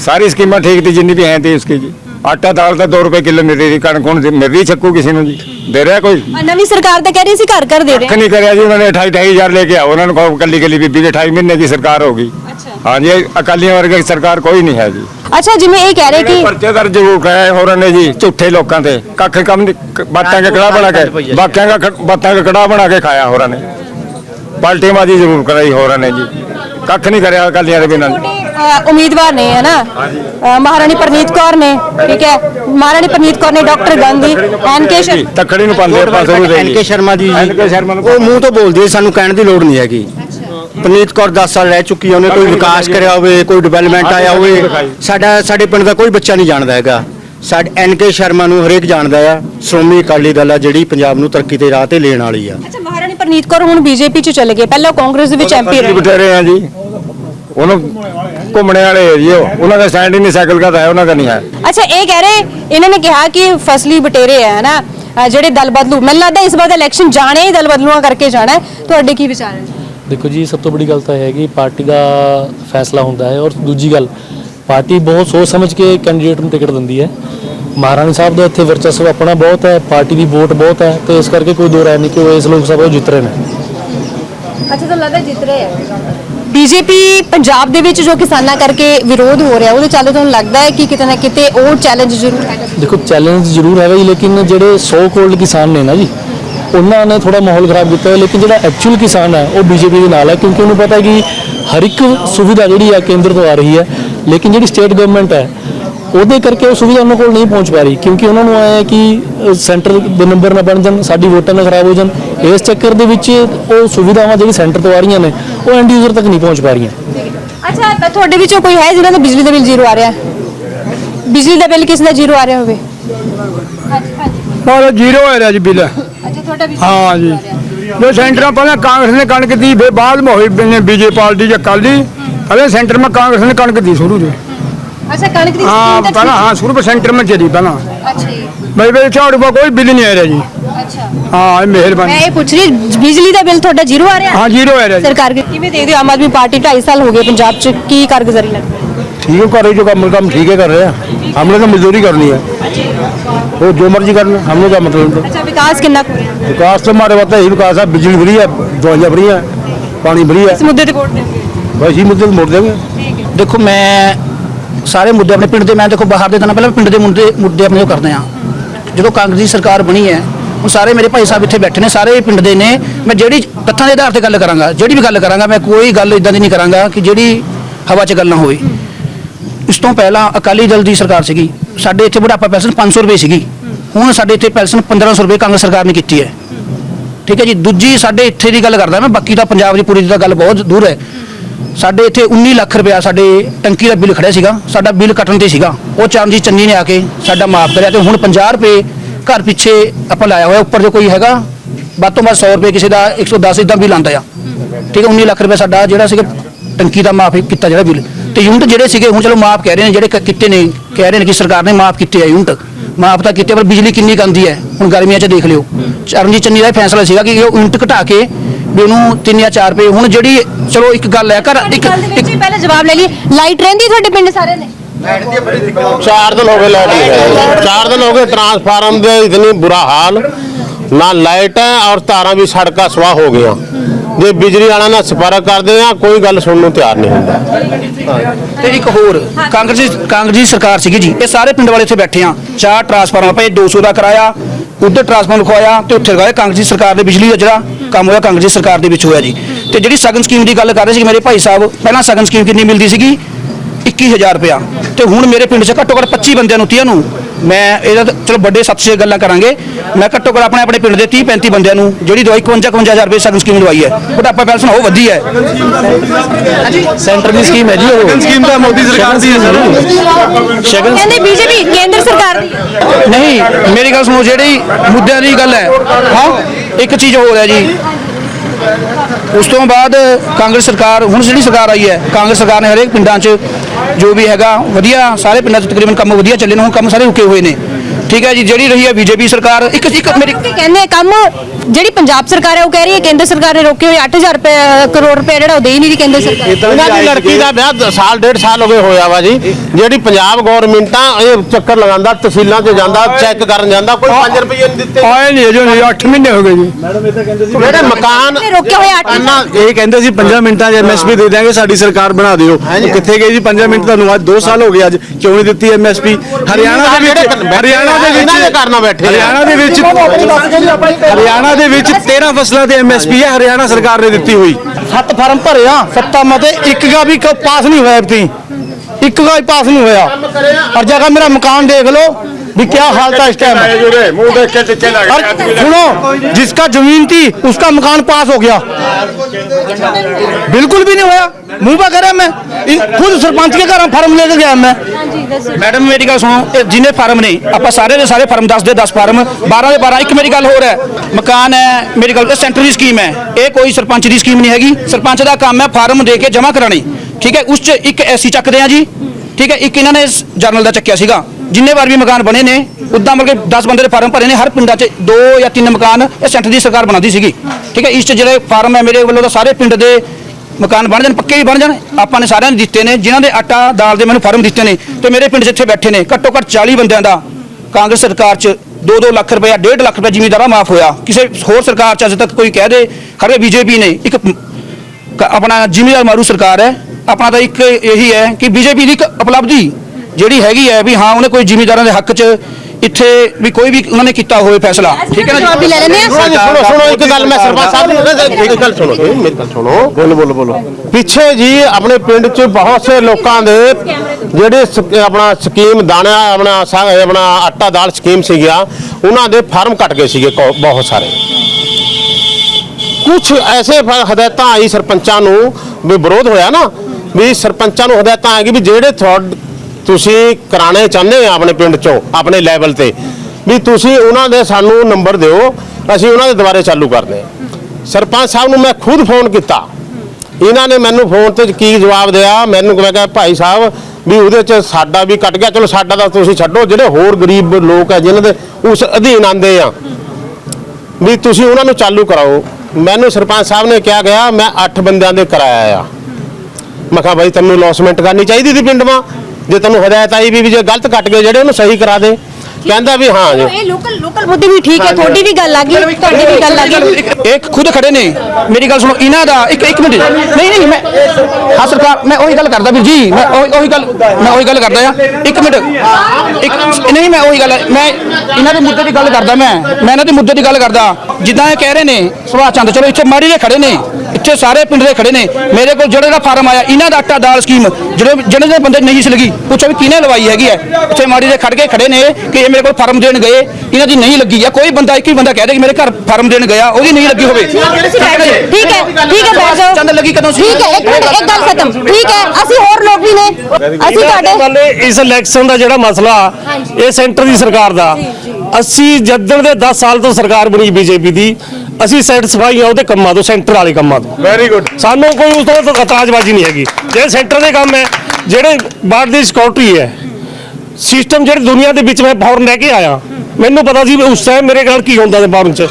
Speaker 1: ਸਾਰੀ ਸਕੀਮਾਂ ਠੀਕ ਤੇ ਜਿੰਨੀ ਵੀ ਹੈ ਤੇ ਉਸਕੀ ਜੀ। ਆਟਾ ਦਾਲ ਤਾਂ 2 ਰੁਪਏ ਕਿਲੋ ਮਿਲ ਰਹੀ ਕਣਕ ਹੁਣ ਮਿਲ ਰਹੀ ਛੱਕੂ ਕਿਸੇ ਨੂੰ ਜੀ। ਦੇ ਰਿਹਾ ਕੋਈ?
Speaker 8: ਨਵੀਂ ਸਰਕਾਰ ਤਾਂ ਕਹਿ ਰਹੀ ਸੀ ਘਰ ਘਰ ਦੇ ਰਹੇ।
Speaker 1: ਕੱਖ ਨਹੀਂ ਕਰਿਆ ਜੀ ਉਹਨਾਂ ਨੇ 28 28000 ਲੈ ਕੇ ਆ ਉਹਨਾਂ ਨੂੰ ਕਹੋ ਕੱਲੀ ਕੱਲੀ ਬੀਬੀ ਦੇ 28 ਮਹੀਨੇ ਦੀ ਸਰਕਾਰ ਹੋ ਗਈ। ਹਾਂ ਜੀ ਇਹ ਅਕਾਲੀਆਂ ਵਰਗੀ ਸਰਕਾਰ ਕੋਈ ਨਹੀਂ ਹੈ ਜੀ
Speaker 8: ਅੱਛਾ ਜਿਵੇਂ ਇਹ ਕਹਿ ਰਹੇ
Speaker 1: ਜਿਹੜੇ
Speaker 8: ਕਿ
Speaker 1: ਪਰਚੇ ਦਰਜ ਹੋ ਗਏ ਹੋਰਾਂ ਨੇ ਜੀ ਝੂਠੇ ਲੋਕਾਂ ਤੇ। ਕੱਖ ਕੰਮ ਨਹੀਂ ਕ- ਬਾਤਾਂ ਦਾ ਕੜਾ ਬਣਾ ਕੇ ਬਾਕਿਆਂ ਦਾ ਖ- ਬਾਤਾਂ ਦਾ ਕੜਾ ਬਣਾ ਕੇ ਖਾਇਆ ਹੋਰਾਂ ਨੇ। ਪਲਟੀ ਮਾਜੀ ਜ਼ਰੂਰ ਕਰਾਈ ਹੋਰਾਂ ਨੇ ਜੀ। ਕੱਖ ਨਹੀਂ ਕਰਿਆ ਅਕਾਲੀਆਂ ਦੇ ਬਿਨਾਂ।
Speaker 8: ਉਮੀਦਵਾਰ ਨੇ ਹੈ ਨਾ? ਮਹਾਰਾਣੀ ਪ੍ਰਨੀਤ ਕੌਰ ਨੇ ਠੀਕ ਹੈ? ਮਹਾਰਾਣੀ ਪ੍ਰਨੀਤ ਕੌਰ ਨੇ ਡਾਕਟਰ ਗਾਂਧੀ ਐਨ ਕੇ ਸ਼ਰ-
Speaker 1: ਤੱਕੜੀ ਨੂੰ ਪਾਉਂਦੇ ਆਪਾਂ ਜ਼ਰੂਰ
Speaker 4: ਐਨ ਕੇ ਸ਼ਰਮਾ ਜੀ।
Speaker 1: ਐਨ ਕੇ ਸ਼ਰਮਾ ਨੂੰ
Speaker 4: ਉਹ ਮੂੰਹ ਤੋਂ ਬੋਲਦੀ ਹੈ ਸਾਨੂੰ ਕਹਿਣ ਦੀ ਲੋੜ ਨਹੀਂ ਹੈਗੀ। ਪਨੀਤ ਕੌਰ 10 ਸਾਲ ਰਹਿ ਚੁੱਕੀ ਹੈ ਉਹਨੇ ਕੋਈ ਵਿਕਾਸ ਕਰਿਆ ਹੋਵੇ ਕੋਈ ਡਿਵੈਲਪਮੈਂਟ ਆਇਆ ਹੋਵੇ ਸਾਡਾ ਸਾਡੇ ਪਿੰਡ ਦਾ ਕੋਈ ਬੱਚਾ ਨਹੀਂ ਜਾਣਦਾ ਹੈਗਾ। ਸਾਡੇ ਐਨ ਕੇ ਸ਼ਰਮਾ ਨੂੰ ਹਰੇਕ ਜਾਣਦਾ ਆ ਸ਼੍ਰੋਮਣੀ ਅਕਾਲੀ ਦਲ ਆ ਜਿਹੜੀ ਪੰਜਾਬ ਨੂੰ ਤਰੱਕੀ ਦੇ ਰਾਹ ਤੇ ਲੈਣ ਵਾਲੀ ਆ।
Speaker 8: ਅੱਛਾ ਮਹਾਰਾਣੀ ਪ੍ਰਨੀਤ ਕੌਰ ਹੁਣ ਬੀਜੇਪੀ ਚ ਚਲੇ ਗਏ ਪਹਿਲਾਂ ਕਾਂਗਰਸ ਦੇ ਵਿੱਚ ਐਮਪੀ ਰਹੇ।
Speaker 1: ਬਟੇਰੇ ਆ ਜੀ। ਉਹਨੂੰ ਘੁੰਮਣੇ ਵਾਲੇ ਆ ਜੀ ਉਹ। ਉਹਨਾਂ ਦਾ ਸਟੈਂਡ ਹੀ ਨਹੀਂ ਸਾਈਕਲ ਦਾ ਹੈ ਉਹਨਾਂ ਦਾ ਨਹੀਂ ਹੈ।
Speaker 8: ਅੱਛਾ ਇਹ ਕਹਿ ਰਹੇ ਇਹਨਾਂ ਨੇ ਕਿਹਾ ਕਿ ਫਸਲੀ ਬਟੇਰੇ ਹੈ ਨਾ ਜਿਹੜੇ ਦਲ ਬਦਲੂ ਮੈਨੂੰ ਲੱਗਦਾ ਇਸ ਵਾਰ ਦਾ ਇਲੈਕਸ਼ਨ ਜਾਣੇ ਹੀ ਦਲ ਬਦਲੂਆਂ ਕਰਕੇ ਜਾਣਾ ਹੈ। ਤੁਹਾਡੇ ਕੀ ਵਿਚਾਰ ਹੈ?
Speaker 2: ਦੇਖੋ ਜੀ ਸਭ ਤੋਂ ਬੜੀ ਗੱਲ ਤਾਂ ਇਹ ਹੈ ਕਿ ਪਾਰਟੀ ਦਾ ਫੈਸਲਾ ਹੁੰਦਾ ਹੈ ਔਰ ਦੂਜੀ ਗੱਲ ਪਾਰਟੀ ਬਹੁਤ ਸੋਚ ਸਮਝ ਕੇ ਕੈਂਡੀਡੇਟ ਨੂੰ ਟਿਕਟ ਦਿੰਦੀ ਹੈ। ਮਹਾਰਾਣੀ ਸਾਹਿਬ ਦਾ ਇੱਥੇ ਵਰਚਸਵ ਆਪਣਾ ਬਹੁਤ ਹੈ ਪਾਰਟੀ ਦੀ ਵੋਟ ਬਹੁਤ ਹੈ ਤੇ ਇਸ ਕਰਕੇ ਕੋਈ ਦੋ ਰਾਏ ਨਹੀਂ ਕਿ ਉਹ ਇਸ ਲੋਕ ਸਭਾ ਤੋਂ ਜਿੱਤ ਰਹੇ ਨੇ।
Speaker 8: ਅੱਛਾ ਤੁਹਾਨੂੰ ਲੱਗਦਾ ਜਿੱਤ ਰਹੇ ਹੈ? ਬੀਜੇਪੀ ਪੰਜਾਬ ਦੇ ਵਿੱਚ ਜੋ ਕਿਸਾਨਾਂ ਕਰਕੇ ਵਿਰੋਧ ਹੋ ਰਿਹਾ ਉਹਦੇ ਚੱਲਦੇ ਤੁਹਾਨੂੰ ਲੱਗਦਾ ਹੈ ਕਿ ਕਿਤੇ ਨਾ ਕਿਤੇ ਉਹ ਚੈਲੰਜ ਜ਼ਰੂਰ ਹੈਗਾ?
Speaker 2: ਦੇਖੋ ਚੈਲੰਜ ਜ਼ਰੂਰ ਹੈਗਾ ਜੀ ਲੇਕਿਨ ਜਿਹੜੇ ਸੋ ਕੋਲਡ ਕਿਸਾਨ ਨੇ ਨਾ ਜੀ ਉਹਨਾਂ ਨੇ ਥੋੜਾ ਮਾਹੌਲ ਖਰਾਬ ਕੀਤਾ ਹੋਇਆ ਲੇਕਿਨ ਜਿਹੜਾ ਐਕਚੁਅਲ ਕਿਸਾਨ ਹੈ ਉਹ ਬੀਜੇਪੀ ਦੇ ਨਾਲ ਹੈ ਕਿਉਂਕਿ ਉਹਨੂੰ ਪਤਾ ਹੈ ਕਿ ਹਰ ਇੱਕ ਸੁਵਿਧਾ ਜਿਹੜੀ ਹੈ ਕੇਂਦਰ ਤੋਂ ਆ ਰਹੀ ਹੈ ਲੇਕਿਨ ਜਿਹੜੀ ਸਟੇਟ ਗਵਰਨਮੈਂਟ ਹੈ ਉਹਦੇ ਕਰਕੇ ਉਹ ਸੁਵਿਧਾ ਉਹਨਾਂ ਕੋਲ ਨਹੀਂ ਪਹੁੰਚ ਪਾ ਰਹੀ ਕਿਉਂਕਿ ਉਹਨਾਂ ਨੂੰ ਆਇਆ ਹੈ ਕਿ ਸੈਂਟਰ ਦੇ ਨੰਬਰ ਨਾ ਬਣ ਜਾਣ ਸਾਡੀ ਵੋਟਾਂ ਨਾ ਖਰਾਬ ਹੋ ਜਾਣ ਇਸ ਚੱਕਰ ਦੇ ਵਿੱਚ ਉਹ ਸੁਵਿਧਾਵਾਂ ਜਿਹੜੀ ਸੈਂਟਰ ਤੋਂ ਆ ਰਹੀਆਂ ਨੇ ਉਹ ਐਂਡ ਯੂਜ਼ਰ ਤੱਕ ਨਹੀਂ ਪਹੁੰਚ ਪਾ ਰਹੀਆਂ।
Speaker 8: ਅੱਛਾ ਤਾਂ ਤੁਹਾਡੇ ਵਿੱਚੋਂ ਕੋਈ ਹੈ ਜਿਹਨਾਂ ਦਾ ਬਿਜਲੀ ਦਾ ਬਿੱਲ ਜ਼ੀਰੋ ਆ ਰਿਹਾ? ਹੈ ਬਿਜਲੀ ਦਾ ਬਿੱਲ ਕਿਸ ਦਾ ਜ਼ੀਰੋ ਆ ਰਿਹਾ ਹੋਵੇ?
Speaker 7: ਬੋਲੋ ਜ਼ੀਰੋ ਹੋ ਰਿਹਾ ਜੀ ਬਿੱਲ। ਹਾਂ ਜੀ। ਜੋ ਸੈਂਟਰਾਂ ਪਹਿਲਾਂ ਕਾਂਗਰਸ ਨੇ ਕਣਕ ਦੀ ਫਿਰ ਮੋਹੀ ਨੇ ਬੀਜੇ ਪਾਰਟੀ ਜਾਂ ਕਾਲੀ ਪਹਿਲੇ ਸੈਂਟਰ ਮੈਂ ਕਾਂਗਰਸ ਨੇ ਕਣਕ ਦੀ ਸ਼ੁਰੂ ਜੀ
Speaker 8: ਅੱਛਾ ਕਣਕ ਦੀ
Speaker 9: ਹਾਂ ਪਹਿਲਾਂ ਹਾਂ ਸ਼ੁਰੂ ਸੈਂਟਰ ਮੈਂ ਚਲੀ ਪਹਿਲਾਂ।
Speaker 8: ਅੱਛਾ
Speaker 9: ਬਈ ਬਈ ਝਾੜੂ ਪਾ ਕੋਈ ਬਿੱਲ ਨਹੀਂ ਆ ਰਿਹਾ ਜੀ।
Speaker 8: ਅੱਛਾ।
Speaker 9: ਹਾਂ ਇਹ ਮਿਹਰਬਾਨੀ।
Speaker 8: ਮੈਂ ਇਹ ਪੁੱਛ ਰਹੀ ਬਿਜਲੀ ਦਾ ਬਿੱਲ ਤੁਹਾਡਾ ਜ਼ੀਰੋ ਆ ਰਿਹਾ?
Speaker 9: ਹਾਂ ਜ਼ੀਰੋ ਆ ਰਿਹਾ
Speaker 8: ਸਰਕਾਰ ਕਿਵੇਂ ਦੇਖਦੇ ਹੋ? ਆਮ ਆਦਮੀ ਪਾਰਟੀ 2.5 ਸਾਲ ਹੋ ਗਏ ਪੰਜਾਬ 'ਚ ਕੀ ਕਾਰਗੁਜ਼ਾਰੀ ਲੱਗਦੀ
Speaker 9: ठीक है कर रही जो काम काम ठीक है कर रहे हैं हमने तो मजदूरी करनी है वो जो मर्जी करना हमने क्या मतलब
Speaker 8: ਅੱਛਾ ਵਿਕਾਸ ਕਿੰਨਾ ਕੁ ਹੋ ਰਿਹਾ
Speaker 9: विकास तो हमारे बात यही विकास है बिजली फ्री है दवाइयाँ फ्री है पानी फ्री है
Speaker 8: ਇਸ ਮੁੱਦੇ ਤੇ ਵੋਟ ਦੇਣਗੇ
Speaker 9: बस ही मुद्दे तो मोड़ देंगे
Speaker 10: ਦੇਖੋ ਮੈਂ ਸਾਰੇ ਮੁੱਦੇ ਆਪਣੇ ਪਿੰਡ ਦੇ ਮੈਂ ਦੇਖੋ ਬਾਹਰ ਦੇ ਤਾਂ ਨਾ ਪਹਿਲਾਂ ਪਿੰਡ ਦੇ ਮੁੱਦੇ ਮੁੱਦੇ ਆਪਣੇ ਉਹ ਕਰਦੇ ਆ ਜਦੋਂ ਕਾਂਗਰਸ ਦੀ ਸਰਕਾਰ ਬਣੀ ਹੈ ਹੁਣ ਸਾਰੇ ਮੇਰੇ ਭਾਈ ਸਾਹਿਬ ਇੱਥੇ ਬੈਠੇ ਨੇ ਸਾਰੇ ਪਿੰਡ ਦੇ ਨੇ ਮੈਂ ਜਿਹੜੀ ਤੱਥਾਂ ਦੇ ਆਧਾਰ ਤੇ ਗੱਲ ਕਰਾਂਗਾ ਜਿਹੜੀ ਵੀ ਗੱਲ ਕਰਾਂਗਾ ਮੈਂ ਕੋਈ ਗੱਲ ਇਦਾਂ ਦੀ ਨਹੀਂ ਕਰਾਂਗਾ ਕਿ ਜਿਹੜੀ ਹਵਾ 'ਚ ਗੱਲ ਨਾ ਹੋਵੇ ਇਸ ਤੋਂ ਪਹਿਲਾਂ ਅਕਾਲੀ ਦਲ ਦੀ ਸਰਕਾਰ ਸੀਗੀ। ਸਾਡੇ ਇੱਥੇ ਬੁਢਾਪਾ ਪੈਨਸ਼ਨ 500 ਰੁਪਏ ਸੀਗੀ। ਹੁਣ ਸਾਡੇ ਇੱਥੇ ਪੈਨਸ਼ਨ 1500 ਰੁਪਏ ਕਾਂਗਰਸ ਸਰਕਾਰ ਨੇ ਕੀਤੀ ਹੈ। ਠੀਕ ਹੈ ਜੀ? ਦੂਜੀ ਸਾਡੇ ਇੱਥੇ ਦੀ ਗੱਲ ਕਰਦਾ ਮੈਂ, ਬਾਕੀ ਤਾਂ ਪੰਜਾਬ ਦੀ ਪੂਰੀ ਦੀ ਤਾਂ ਗੱਲ ਬਹੁਤ ਦੂਰ ਹੈ। ਸਾਡੇ ਇੱਥੇ 19 ਲੱਖ ਰੁਪਇਆ ਸਾਡੇ ਟੰਕੀ ਦਾ ਬਿੱਲ ਖੜਿਆ ਸੀਗਾ। ਸਾਡਾ ਬਿੱਲ ਕੱਟਣ ਤੇ ਸੀਗਾ। ਉਹ ਚਰਨਜੀਤ ਚੰਨੀ ਨੇ ਆ ਕੇ ਸਾਡਾ ਮਾਫ ਕਰਿਆ ਤੇ ਹੁਣ 50 ਰੁਪਏ ਘਰ ਪਿੱਛੇ ਆਪਾਂ ਲਾਇਆ ਹੋਇਆ, ਉੱਪਰ ਜੇ ਕੋਈ ਹੈਗਾ, ਵੱਧ ਤੋਂ ਵੱਧ 100 ਰੁਪਏ ਕਿਸੇ ਦਾ 110 ਇਦਾਂ ਬਿੱਲ ਆਉਂਦਾ ਆ। ਠੀਕ ਹੈ? 19 ਲੱਖ ਰੁਪਏ ਸਾਡਾ ਜਿਹੜਾ ਸੀਗਾ, ਟੰਕੀ ਦਾ ਮਾਫ ਕੀਤਾ ਜਿਹੜਾ ਬਿੱਲ। ਤੇ ਯੂਨਿਟ ਜਿਹੜੇ ਸੀਗੇ ਹੁਣ ਚਲੋ ਮਾਫ ਕਹਿ ਰਹੇ ਨੇ ਜਿਹੜੇ ਕ- ਕੀਤੇ ਨੇ ਕਹਿ ਰਹੇ ਨੇ ਕਿ ਸਰਕਾਰ ਨੇ ਮਾਫ ਕੀਤੇ ਆ ਯੂਨਿਟ ਮਾਫ ਤਾਂ ਕੀਤੇ ਪਰ ਬਿਜਲੀ ਕਿੰਨੀ ਗੰਦੀ ਹੈ ਹੁਣ ਗਰਮੀਆਂ 'ਚ ਦੇਖ ਲਿਓ ਚਰਨਜੀਤ ਚੰਨੀ ਦਾ ਇਹ ਫੈਸਲਾ ਸੀਗਾ ਕਿ ਉਹ ਯੂਨਿਟ ਘਟਾ ਕੇ ਵੀ ਉਹਨੂੰ 3 ਜਾਂ 4 ਰੁਪਏ ਹੁਣ ਜਿਹੜੀ ਚਲੋ ਇੱਕ ਗੱਲ ਹੈ ਘਰ ਇੱਕ
Speaker 8: ਗੱਲ ਦੇ ਵਿੱਚ
Speaker 10: ਇੱਕ
Speaker 8: ਹੀ ਪਹਿਲੇ ਜਵਾਬ ਲੈ ਲਈਏ ਲਾਈਟ ਰਹਿੰਦੀ ਤੁਹਾਡੇ ਪਿੰਡ ਸਾਰੇ ਨੇ
Speaker 6: चार दिन हो गए लाइट नहीं है चार दिन हो गए ट्रांसफार्म दे इतनी बुरा हाल ना लाइट है और तारा भी सड़का ਸਵਾਹ ਹੋ ਗਿਆ ਜੇ ਬਿਜਲੀ ਵਾਲਾ ਨਾਲ ਸੰਪਰਕ ਕਰਦੇ ਆ, ਕੋਈ ਗੱਲ ਸੁਣਨ ਨੂੰ ਤਿਆਰ ਨਹੀਂ ਹੁੰਦਾ।
Speaker 10: ਤੇ ਇੱਕ ਹੋਰ, ਕਾਂਗਰਸੀ ਕਾਂਗਰਸੀ ਸਰਕਾਰ ਸੀਗੀ ਜੀ। ਇਹ ਸਾਰੇ ਪਿੰਡ ਵਾਲੇ ਇੱਥੇ ਬੈਠੇ ਆ। ਚਾਰ ਟਰਾਂਸਫਾਰਮਰ ਪਏ 200 ਦਾ ਕਰਾਇਆ, ਉਧਰ ਟਰਾਂਸਫਾਰਮਰ ਖਵਾਇਆ ਤੇ ਉੱਥੇ ਲਗਾਇਆ ਕਾਂਗਰਸੀ ਸਰਕਾਰ ਦੇ ਬਿਜਲੀ ਦਾ ਜਿਹੜਾ ਕੰਮ ਹੋਇਆ, ਕਾਂਗਰਸੀ ਸਰਕਾਰ ਦੇ ਵਿੱਚ ਹੋਇਆ ਜੀ। ਤੇ ਜਿਹੜੀ ਸਗਨ ਸਕੀਮ ਦੀ ਗੱਲ ਕਰ ਰਹੇ ਸੀ ਮੇਰੇ ਭਾਈ ਸਾਹਿਬ, ਪਹਿਲਾਂ ਸਗਨ ਸਕੀਮ ਕਿੰਨੀ ਮਿਲਦੀ ਸੀਗੀ? 21000 ਰੁਪਇਆ। ਤੇ ਹੁਣ ਮੇਰੇ ਪਿੰਡ 'ਚ ਘੱਟੋ ਘੱਟ 25 ਬੰਦਿਆਂ ਨੂੰ 30 ਨੂੰ। ਮੈਂ ਇਹਦਾ ਤਾਂ ਚਲੋ ਵੱਡੇ ਸੱਤ ਛੇ ਗੱਲਾਂ ਕਰਾਂਗੇ। ਮੈਂ ਘੱਟੋ ਘੱਟ ਆਪਣੇ ਆਪਣੇ ਪਿੰਡ ਦੇ 30 35 ਬੰਦਿਆਂ ਨੂੰ ਜਿਹੜੀ ਦਵਾਈ 55 51000 ਰੁਪਏ ਸਗਨ ਸਕੀਮ ਦਵਾਈ ਹੈ। ਬੁਢਾਪਾ ਪੈਨਸ਼ਨ ਉਹ ਵਧੀ ਹੈ।
Speaker 11: ਸੈਂਟਰ ਦੀ ਸਕੀਮ ਹੈ ਜੀ ਉਹ। ਸਕੀਮ ਤਾਂ ਮੋਦੀ ਸਰਕਾਰ ਦੀ ਹੈ ਸ਼ਗਨ
Speaker 8: ਕਹਿੰਦੇ ਬੀਜੇਪੀ ਕੇਂਦਰ ਸਰਕਾਰ ਦੀ।
Speaker 10: ਨਹੀਂ ਮੇਰੀ ਗੱਲ ਸੁਣੋ ਜਿਹੜੀ ਮੁੱਦਿਆਂ ਦੀ ਗੱਲ ਹੈ ਹਾਂ ਇੱਕ ਚੀਜ਼ ਹੋਰ ਹੈ ਜੀ। ਉਸ ਤੋਂ ਬਾਅਦ ਕਾਂਗਰਸ ਸਰਕਾਰ, ਹੁਣ ਜਿਹੜੀ ਸਰਕਾਰ ਆਈ ਹੈ, ਕਾਂਗਰਸ ਸਰਕਾਰ ਨੇ ਹਰੇਕ ਪਿੰਡਾਂ 'ਚ ਜੋ ਵੀ ਹੈਗਾ, ਵਧੀਆ ਸਾਰੇ ਪਿੰਡਾਂ 'ਚ ਤਕਰੀਬਨ ਕੰਮ ਵਧੀਆ ਚੱਲੇ ਨੇ, ਹੁਣ ਕੰਮ ਸਾਰੇ ਰੁਕੇ ਹੋਏ ਨੇ। ਠੀਕ ਹੈ ਜੀ ਜਿਹੜੀ ਰਹੀ ਹੈ ਬੀਜੇਪੀ ਸਰਕਾਰ ਇੱਕ ਇੱਕ ਮੇਰੀ
Speaker 8: ਕੀ ਕਹਿੰਦੇ ਆ, ਕੰਮ ਜਿਹੜੀ ਪੰਜਾਬ ਸਰਕਾਰ ਹੈ ਉਹ ਕਹਿ ਰਹੀ ਹੈ ਕੇਂਦਰ ਸਰਕਾਰ ਨੇ ਰੋਕੇ ਹੋਏ 8000 ਰੁਪਏ ਕਰੋੜ ਰੁਪਏ ਜਿਹੜਾ ਉਹ ਦੇ ਹੀ ਨਹੀਂ ਰਹੀ ਕੇਂਦਰ ਸਰਕਾਰ।
Speaker 6: ਇਹਨਾਂ ਦੀ ਲੜਕੀ ਦਾ ਵਿਆਹ ਦ- ਸਾਲ ਡੇਢ ਸਾਲ ਹੋ ਗਏ ਹੋਇਆ ਵਾ ਜੀ। ਜਿਹੜੀ ਪੰਜਾਬ ਗਵਰਨਮੈਂਟਾਂ ਇਹ ਚੱਕਰ ਲਗਾਉਂਦਾ ਤਹਿਸੀਲਾਂ 'ਚ ਜਾਂਦਾ ਚੈੱਕ ਕਰਨ ਜਾਂਦਾ ਕੋਈ 5 ਰੁਪਏ ਨਹੀਂ ਦਿੱਤੇ।
Speaker 9: ਆਏ ਨਹੀਂ ਜੋ 8 ਮਹੀਨੇ ਹੋ ਗਏ ਜੀ।
Speaker 6: ਜਿਹੜੇ ਮਕਾਨ
Speaker 8: ਨੇ ਰੋਕੇ ਹੋਏ 8
Speaker 6: ਮਕਾਨਾਂ
Speaker 12: ਇਹ ਕਹਿੰਦੇ ਸੀ 5 ਮਿੰਟਾਂ 'ਚ ਐਮਐਸਪੀ ਦੇ ਦਾਂਗੇ ਸਾਡੀ ਸਰਕਾਰ ਬਣਾ ਦਿਓ। ਕਿੱਥੇ ਗਈ ਜੀ 5 ਮਿੰਟ ਤੁਹਾਨੂੰ ਅੱਜ 2 ਸਾਲ ਹੋ ਗਏ ਅੱਜ ਕਿਉਂ ਨਹੀਂ ਦਿੱਤੀ ਐਮਐਸਪੀ ਹਰਿਆਣਾ ਦੇ ਵਿੱਚ ਹਰਿਆਣਾ ਦੇ ਵਿੱਚ
Speaker 6: ਇਹਨਾਂ ਦੇ ਕਾਰਨ ਬੈਠੇ।
Speaker 12: ਹਰਿਆਣਾ ਦੇ ਵਿੱਚ ਹਰਿਆਣਾ ਦੇ ਵਿੱਚ 13 ਫਸਲਾਂ ਤੇ ਐਮਐਸਪੀ ਹੈ ਹਰਿਆਣਾ ਸਰਕਾਰ ਨੇ ਦਿੱਤੀ ਹੋਈ।
Speaker 10: ਸੱਤ ਫਾਰਮ ਭਰੇ ਆ ਸੱਤਾ ਮਤੇ ਇੱਕ ਦਾ ਵੀ ਪਾਸ ਨਹੀਂ ਹੋਇਆ ਇਤਨੀ ਇੱਕ ਦਾ ਵੀ ਪਾਸ ਨਹੀਂ ਹੋਇਆ। ਔਰ ਜਗ੍ਹਾ ਮੇਰਾ ਮਕਾਨ ਦੇਖ ਲਓ। भी क्या हाल था इस टाइम
Speaker 9: मुंह देख के टिके
Speaker 10: और सुनो जिसका जमीन थी उसका मकान पास हो गया बिल्कुल भी नहीं होया मुंह पर करे मैं इन- खुद सरपंच के घर फार्म लेके गया मैं ਮੈਡਮ ਮੇਰੀ ਗੱਲ ਸੁਣੋ ਇਹ ਜਿੰਨੇ ਫਾਰਮ ਨੇ ਆਪਾਂ ਸਾਰੇ ਦੇ ਸਾਰੇ ਫਾਰਮ 10 ਦੇ 10 ਫਾਰਮ 12 ਦੇ 12 ਇੱਕ ਮੇਰੀ ਗੱਲ ਹੋਰ ਹੈ ਮਕਾਨ ਹੈ ਮੇਰੀ ਗੱਲ ਇਹ ਸੈਂਟਰ ਦੀ ਸਕੀਮ ਹੈ ਇਹ ਕੋਈ ਸਰਪੰਚ ਦੀ ਸਕੀਮ ਨਹੀਂ ਹੈਗੀ ਸਰਪੰਚ ਦਾ ਕੰਮ ਹੈ ਫਾਰਮ ਦੇ ਕੇ ਜਮ੍ਹਾਂ ਕਰਾਣੇ ਠੀਕ ਹੈ ਉਸ 'ਚ ਇੱਕ ਐਸੀ ਚੱਕਦੇ ਆ ਜੀ ਠੀਕ ਹੈ ਇੱਕ ਇਹਨਾਂ ਨੇ ਜਰਨਲ ਦਾ ਚੱਕਿਆ ਸੀਗਾ ਜਿੰਨੇ ਵਾਰ ਵੀ ਮਕਾਨ ਬਣੇ ਨੇ, ਉਦਾਂ ਮਤਲਬ ਕਿ 10 ਬੰਦੇ ਦੇ ਫਾਰਮ ਭਰੇ ਨੇ, ਹਰ ਪਿੰਡਾਂ 'ਚ ਦੋ ਜਾਂ ਤਿੰਨ ਮਕਾਨ ਇਹ ਸੈਂਟਰ ਦੀ ਸਰਕਾਰ ਬਣਾਉਂਦੀ ਸੀਗੀ। ਠੀਕ ਹੈ, ਇਸ 'ਚ ਜਿਹੜੇ ਫਾਰਮ ਹੈ, ਮੇਰੇ ਵੱਲੋਂ ਤਾਂ ਸਾਰੇ ਪਿੰਡ ਦੇ ਮਕਾਨ ਬਣ ਜਾਣ, ਪੱਕੇ ਵੀ ਬਣ ਜਾਣ, ਆਪਾਂ ਨੇ ਸਾਰਿਆਂ ਨੂੰ ਦਿੱਤੇ ਨੇ, ਜਿਨ੍ਹਾਂ ਦੇ ਆਟਾ ਦਾਲ ਦੇ ਮੈਨੂੰ ਫਾਰਮ ਦਿੱਤੇ ਨੇ ਤੇ ਮੇਰੇ ਪਿੰਡ 'ਚ ਇੱਥੇ ਬੈਠੇ ਨੇ, ਘੱਟੋ ਘੱਟ 40 ਬੰਦਿਆਂ ਦਾ ਕਾਂਗਰਸ ਸਰਕਾਰ 'ਚ 2-2 ਲੱਖ ਰੁਪਇਆ 1.5 ਲੱਖ ਰੁਪਇਆ ਜ਼ਿਮੀਂਦਾਰਾਂ ਮਾਫ ਹੋਇਆ। ਕਿਸੇ ਹੋਰ ਸਰਕਾਰ 'ਚ ਅਜੇ ਤੱਕ ਕੋਈ ਕਹਿ ਦੇ, ਖਰੇ ਬੀਜੇਪੀ ਨੇ ਇੱਕ ਆਪਣਾ ਜ਼ਿਮੀਂਦਾਰ ਮਾਰੂ ਸਰਕਾਰ ਹੈ। ਆਪਣਾ ਤਾਂ ਇੱਕ ਇਹੀ ਹੈ ਕਿ ਬੀਜੇਪੀ ਦੀ ਇੱਕ ਉਪਲਬਧੀ ਜਿਹੜੀ ਹੈਗੀ ਹੈ ਵੀ ਹਾਂ ਉਹਨੇ ਕੋਈ ਜ਼ਿਮੀਂਦਾਰਾਂ ਦੇ ਹੱਕ 'ਚ ਇੱਥੇ ਵੀ ਕੋਈ ਵੀ ਉਹਨਾਂ ਨੇ ਕੀਤਾ ਹੋਵੇ ਫੈਸਲਾ। ਠੀਕ ਹੈ ਨਾ
Speaker 8: ਜਵਾਬ ਵੀ ਲੈ ਲੈਂਦੇ ਆ?
Speaker 6: ਸੁਣੋ ਜੀ, ਸੁਣੋ ਸੁਣੋ ਇੱਕ ਗੱਲ ਮੈਂ ਸਰਪੰਚ ਸਾਹਿਬ ਨੂੰ ਇੱਕ ਗੱਲ ਸੁਣੋ ਤੁਸੀਂ, ਮੇਰੀ ਗੱਲ ਸੁਣੋ। ਬੋਲੋ ਬੋਲੋ ਬੋਲੋ। ਪਿੱਛੇ ਜੀ ਆਪਣੇ ਪਿੰਡ 'ਚ ਬਹੁਤ ਸੇ ਲੋਕਾਂ ਦੇ ਜਿਹੜੇ ਆਪਣਾ ਸਕੀਮ ਦਾਣਾ ਆਪਣਾ ਸਾ- ਆਪਣਾ ਆਟਾ ਦਾਲ ਸਕੀਮ ਸੀਗਾ ਉਹਨਾਂ ਦੇ ਫਾਰਮ ਕੱਟ ਗਏ ਸੀਗੇ ਕੋ- ਬਹੁਤ ਸਾਰੇ। ਕੁਝ ਐਸੇ ਫ- ਹਦਾਇਤਾਂ ਆਈ ਸਰਪੰਚਾਂ ਨੂੰ ਵੀ ਵਿਰੋਧ ਹੋਇਆ ਨਾ ਵੀ ਸਰਪੰਚਾਂ ਨੂੰ ਹਦਾਇਤਾਂ ਆ ਗਈ ਵੀ ਜਿਹੜੇ ਤੁਹਾਡ- ਤੁਸੀਂ ਕਰਾਣੇ ਚਾਹੁੰਦੇ ਆ ਆਪਣੇ ਪਿੰਡ ਚੋਂ, ਆਪਣੇ ਲੈਵਲ ਤੇ। ਵੀ ਤੁਸੀਂ ਉਹਨਾਂ ਦੇ ਸਾਨੂੰ ਨੰਬਰ ਦਿਓ, ਅਸੀਂ ਉਹਨਾਂ ਦੇ ਦੁਬਾਰੇ ਚਾਲੂ ਕਰਦੇ ਸਰਪੰਚ ਸਾਹਿਬ ਨੂੰ ਮੈਂ ਖੁਦ ਫੋਨ ਕੀਤਾ। ਇਹਨਾਂ ਨੇ ਮੈਨੂੰ ਫੋਨ ਤੇ ਕੀ ਜਵਾਬ ਦਿਆ? ਮੈਨੂੰ ਮੈਂ ਕਿਹਾ, ਭਾਈ ਸਾਹਿਬ, ਵੀ ਉਹਦੇ ਚ ਸਾਡਾ ਵੀ ਕੱਟ ਗਿਆ। ਚਲੋ ਸਾਡਾ ਤਾਂ ਤੁਸੀਂ ਛੱਡੋ, ਜਿਹੜੇ ਹੋਰ ਗਰੀਬ ਲੋਕ ਆ, ਜਿਨ੍ਹਾਂ ਦੇ ਉਸ ਅਧੀਨ ਆਂਦੇ ਆ। ਵੀ ਤੁਸੀਂ ਉਹਨਾਂ ਨੂੰ ਚਾਲੂ ਕਰਾਓ। ਮੈਨੂੰ ਸਰਪੰਚ ਸਾਹਿਬ ਨੇ ਕਿਹਾ, ਗਿਆ, ਮੈਂ 8 ਬੰਦਿਆਂ ਦੇ ਕਰਾਇਆ ਆ। ਮੈਂ ਕਿਹਾ ਬਾਈ ਤੈਨੂੰ ਲੌਸਮੈਂਟ ਕਰਨੀ ਚਾਹੀਦੀ ਸੀ ਪਿੰਡ ਮਾ ਜੇ ਤੈਨੂੰ ਹਦਾਇਤ ਆਈ ਵੀ ਜੇ ਗਲਤ ਕੱਟ ਗਏ ਜਿਹੜੇ ਉਹਨੂੰ ਸਹੀ ਕਰਾ ਦੇ ਕਹਿੰਦਾ ਵੀ ਹਾਂ ਜੀ।
Speaker 8: ਇਹ ਲੋਕਲ ਲੋਕਲ ਮੁੱਦੇ ਵੀ ਠੀਕ ਹੈ ਤੁਹਾਡੀ ਵੀ ਗੱਲ ਆ ਗਈ ਤੁਹਾਡੀ ਵੀ ਗੱਲ ਆ ਗਈ।
Speaker 10: ਇੱਕ ਖੁਦ ਖੜੇ ਨੇ। ਮੇਰੀ ਗੱਲ ਸੁਣੋ ਇਹਨਾਂ ਦਾ ਇੱਕ ਇੱਕ ਮਿੰਟ ਨਹੀਂ ਨਹੀਂ ਮੈਂ ਹਾਂ ਸਰਕਾਰ ਮੈਂ ਉਹੀ ਗੱਲ ਕਰਦਾ ਵੀਰ ਜੀ ਮੈਂ ਉਹੀ ਉਹੀ ਗੱਲ ਮੈਂ ਉਹੀ ਗੱਲ ਕਰਦਾ ਆ। ਇੱਕ ਮਿੰਟ। ਇੱਕ ਨਹੀਂ ਮੈਂ ਉਹੀ ਗੱਲ ਮੈਂ ਇਹਨਾਂ ਦੇ ਮੁੱਦੇ ਦੀ ਗੱਲ ਕਰਦਾ ਮੈਂ। ਮੈਂ ਇਹਨਾਂ ਦੇ ਮੁੱਦੇ ਦੀ ਗੱਲ ਕਰਦਾ। ਜਿੱਦਾਂ ਇਹ ਕਹਿ ਰਹੇ ਨੇ ਸੁਭਾਸ਼ ਚੰਦ ਚਲੋ ਇੱਥੇ ਮਾੜੀ ਦੇ ਖੜੇ ਨੇ। ਇੱਥੇ ਸਾਰੇ ਪਿੰਡ ਦੇ ਖੜੇ ਨੇ। ਮੇਰੇ ਕੋਲ ਜਿਹੜੇ ਦਾ ਫਾਰਮ ਆਇਆ ਇਹਨਾਂ ਦਾ ਆਟਾ ਦਾਲ ਸਕੀਮ ਜਿਹੜੇ ਜਿਹੜੇ ਦੇ ਬੰਦੇ ਨਹੀਂ ਸੀ ਲੱਗੀ ਪੁੱਛੋ ਵੀ ਕਿਹਨੇ ਲਵਾਈ ਹੈਗੀ ਹੈ। ਇੱਥੇ ਮਾੜੀ ਦੇ ਖੜ ਕੇ ਖੜੇ ਨੇ ਕਿ ਇਹ ਮੇਰੇ ਕੋਲ ਫਾਰਮ ਦੇਣ ਗਏ ਇਹਨਾਂ ਦੀ ਨਹੀਂ ਲੱਗੀ ਆ ਕੋਈ ਬੰਦਾ ਇੱਕ ਹੀ ਬੰਦਾ ਕਹਿ ਦੇ ਕਿ ਮੇਰੇ ਘਰ ਫਾਰਮ ਦੇਣ ਗਿਆ ਉਹਦੀ ਨਹੀਂ ਲੱਗੀ ਹੋਵੇ।
Speaker 8: ਠੀਕ ਹੈ ਠੀਕ ਹੈ ਬੈਠ। ਜਾਓ
Speaker 10: ਚੰਦ ਲੱਗੀ ਕਦੋਂ ਸੀ?
Speaker 8: ਠੀਕ ਹੈ ਇੱਕ ਮਿੰਟ ਇੱਕ ਗੱਲ ਖਤਮ। ਠੀਕ ਹੈ ਅਸੀਂ ਹੋਰ ਲੋਕ ਵੀ ਨੇ। ਅਸੀਂ ਤੁਹਾਡੇ
Speaker 5: ਇਸ ਇਲੈਕਸ਼ਨ ਦਾ ਜਿਹੜਾ ਮਸਲਾ ਇਹ ਸੈਂਟਰ ਦੀ ਸਰਕਾਰ ਦਾ। ਅਸੀਂ ਜਦੋਂ ਦੇ 10 ਸਾਲ ਤੋਂ ਸਰਕਾਰ ਬਣੀ ਬੀਜੇਪੀ ਦੀ ਅਸੀਂ ਸੈਟੀਸਫਾਈ ਆ ਉਹਦੇ ਕੰਮਾਂ ਤੋਂ ਸੈਂਟਰ ਵਾਲੇ ਕੰਮਾਂ ਤੋਂ। ਵੈਰੀ ਗੁੱਡ ਸਾਨੂੰ ਕੋਈ ਉਸ ਤੋਂ ਇਤਰਾਜ਼ਬਾਜ਼ੀ ਨਹੀਂ ਹੈਗੀ। ਜਿਹੜੇ ਸੈਂਟਰ ਦੇ ਕੰਮ ਹੈ ਜਿਹੜੇ ਬਾਹਰ ਦੀ ਸਿਕਿਉਰਿਟੀ ਹੈ ਸਿਸਟਮ ਜਿਹੜੀ ਦੁਨੀਆ ਦੇ ਵਿੱਚ ਮੈਂ ਫੌਰਨ ਲੈ ਕੇ ਆਇਆ ਮੈਨੂੰ ਪਤਾ ਸੀ ਉਸ ਟਾਈਮ ਮੇਰੇ ਨਾਲ ਕੀ ਹੁੰਦਾ ਸੀ ਫੌਰਨ 'ਚ।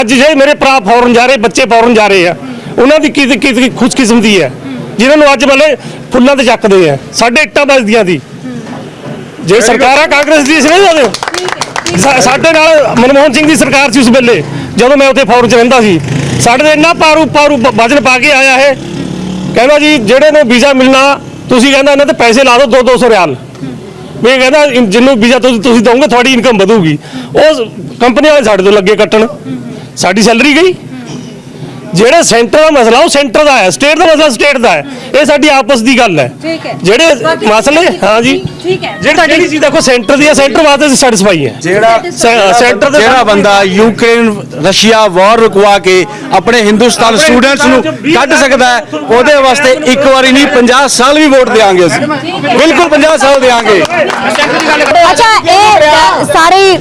Speaker 5: ਅੱਜ ਜੇ ਮੇਰੇ ਭਰਾ ਫੌਰਨ ਜਾ ਰਹੇ ਬੱਚੇ ਫੌਰਨ ਜਾ ਰਹੇ ਆ ਉਹਨਾਂ ਦੀ ਕੀ ਕੀ ਖੁਸ਼ਕਿਸਮਤੀ ਹੈ। ਜਿਨ੍ਹਾਂ ਨੂੰ ਅੱਜ ਵਾਲੇ ਫੁੱਲਾਂ ਤੇ ਚੱਕਦੇ ਆ ਸਾਡੇ ਇੱਟਾਂ ਵੱਜਦੀਆਂ ਦੀ ਜੇ ਸਰਕਾਰਾਂ ਕਾਂਗਰਸ ਦੀ ਸੀ ਨਾ ਸਾਡੇ ਨਾਲ ਮਨਮੋਹਨ ਸਿੰਘ ਦੀ ਸਰਕਾਰ ਸੀ ਉਸ ਵੇਲੇ। ਜਦੋਂ ਮੈਂ ਉੱਥੇ ਫੌਰਨ 'ਚ ਰਹਿੰਦਾ ਸੀ, ਸਾਡੇ ਤੇ ਇੰਨਾ ਪਾਰੂ ਪਾਰੂ ਵਜਨ ਪਾ ਕੇ ਆਇਆ ਇਹ। ਕਹਿੰਦਾ ਜੀ, ਜਿਹੜੇ ਨੂੰ ਵੀਜ਼ਾ ਮਿਲਣਾ, ਤੁਸੀਂ ਕਹਿੰਦਾ ਇਹਨਾਂ ਤੇ ਪੈਸੇ ਲਾ ਦਿਓ 2 200 ਰਿਆਲ। ਵੀ ਇਹ ਕਹਿੰਦਾ, ਇਨ- ਜਿਹਨੂੰ ਵੀਜ਼ਾ ਤੁਸੀਂ ਤੁਸੀਂ ਦੋਗੇ ਤੁਹਾਡੀ ਇਨਕਮ ਵਧੂਗੀ। ਉਹ ਕੰਪਨੀ ਵਾਲੇ ਸਾਡੇ ਤੋਂ ਲੱਗੇ ਕੱਟਣ। ਸਾਡੀ ਸੈਲਰੀ ਗਈ। ਜਿਹੜੇ ਸੈਂਟਰ ਦਾ ਮਸਲਾ ਉਹ ਸੈਂਟਰ ਦਾ ਹੈ ਸਟੇਟ ਦਾ ਮਸਲਾ ਸਟੇਟ ਦਾ ਹੈ। ਇਹ ਸਾਡੀ ਆਪਸ ਦੀ ਗੱਲ ਹੈ।
Speaker 8: ਠੀਕ ਹੈ।
Speaker 5: ਜਿਹੜੇ ਮਸਲੇ ਹਾਂ ਜੀ।
Speaker 8: ਠੀਕ ਹੈ।
Speaker 5: ਜਿਹੜਾ ਜਿਹੜੀ ਚੀਜ਼ ਦੇਖੋ ਸੈਂਟਰ ਦੀ ਹੈ ਸੈਂਟਰ ਵਾਸਤੇ ਸੈਟੀਸਫਾਈ ਹੈ।
Speaker 10: ਜਿਹੜਾ
Speaker 5: ਸੈਂਟਰ ਦੇ
Speaker 10: ਜਿਹੜਾ ਬੰਦਾ ਯੂਕਰੇਨ ਰਸ਼ੀਆ ਵਾਰ ਰੁਕਵਾ ਕੇ ਆਪਣੇ ਹਿੰਦੁਸਤਾਨ ਸਟੂਡੈਂਟਸ ਨੂੰ ਕੱਢ ਸਕਦਾ ਹੈ ਉਹਦੇ ਵਾਸਤੇ ਇੱਕ ਵਾਰੀ ਨਹੀਂ 50 ਸਾਲ ਵੀ ਵੋਟ ਦੇਾਂਗੇ ਅਸੀਂ। ਬਿਲਕੁਲ 50 ਸਾਲ ਦੇਾਂਗੇ
Speaker 8: ਅੱਛਾ ਇਹ ਸਾਰੇ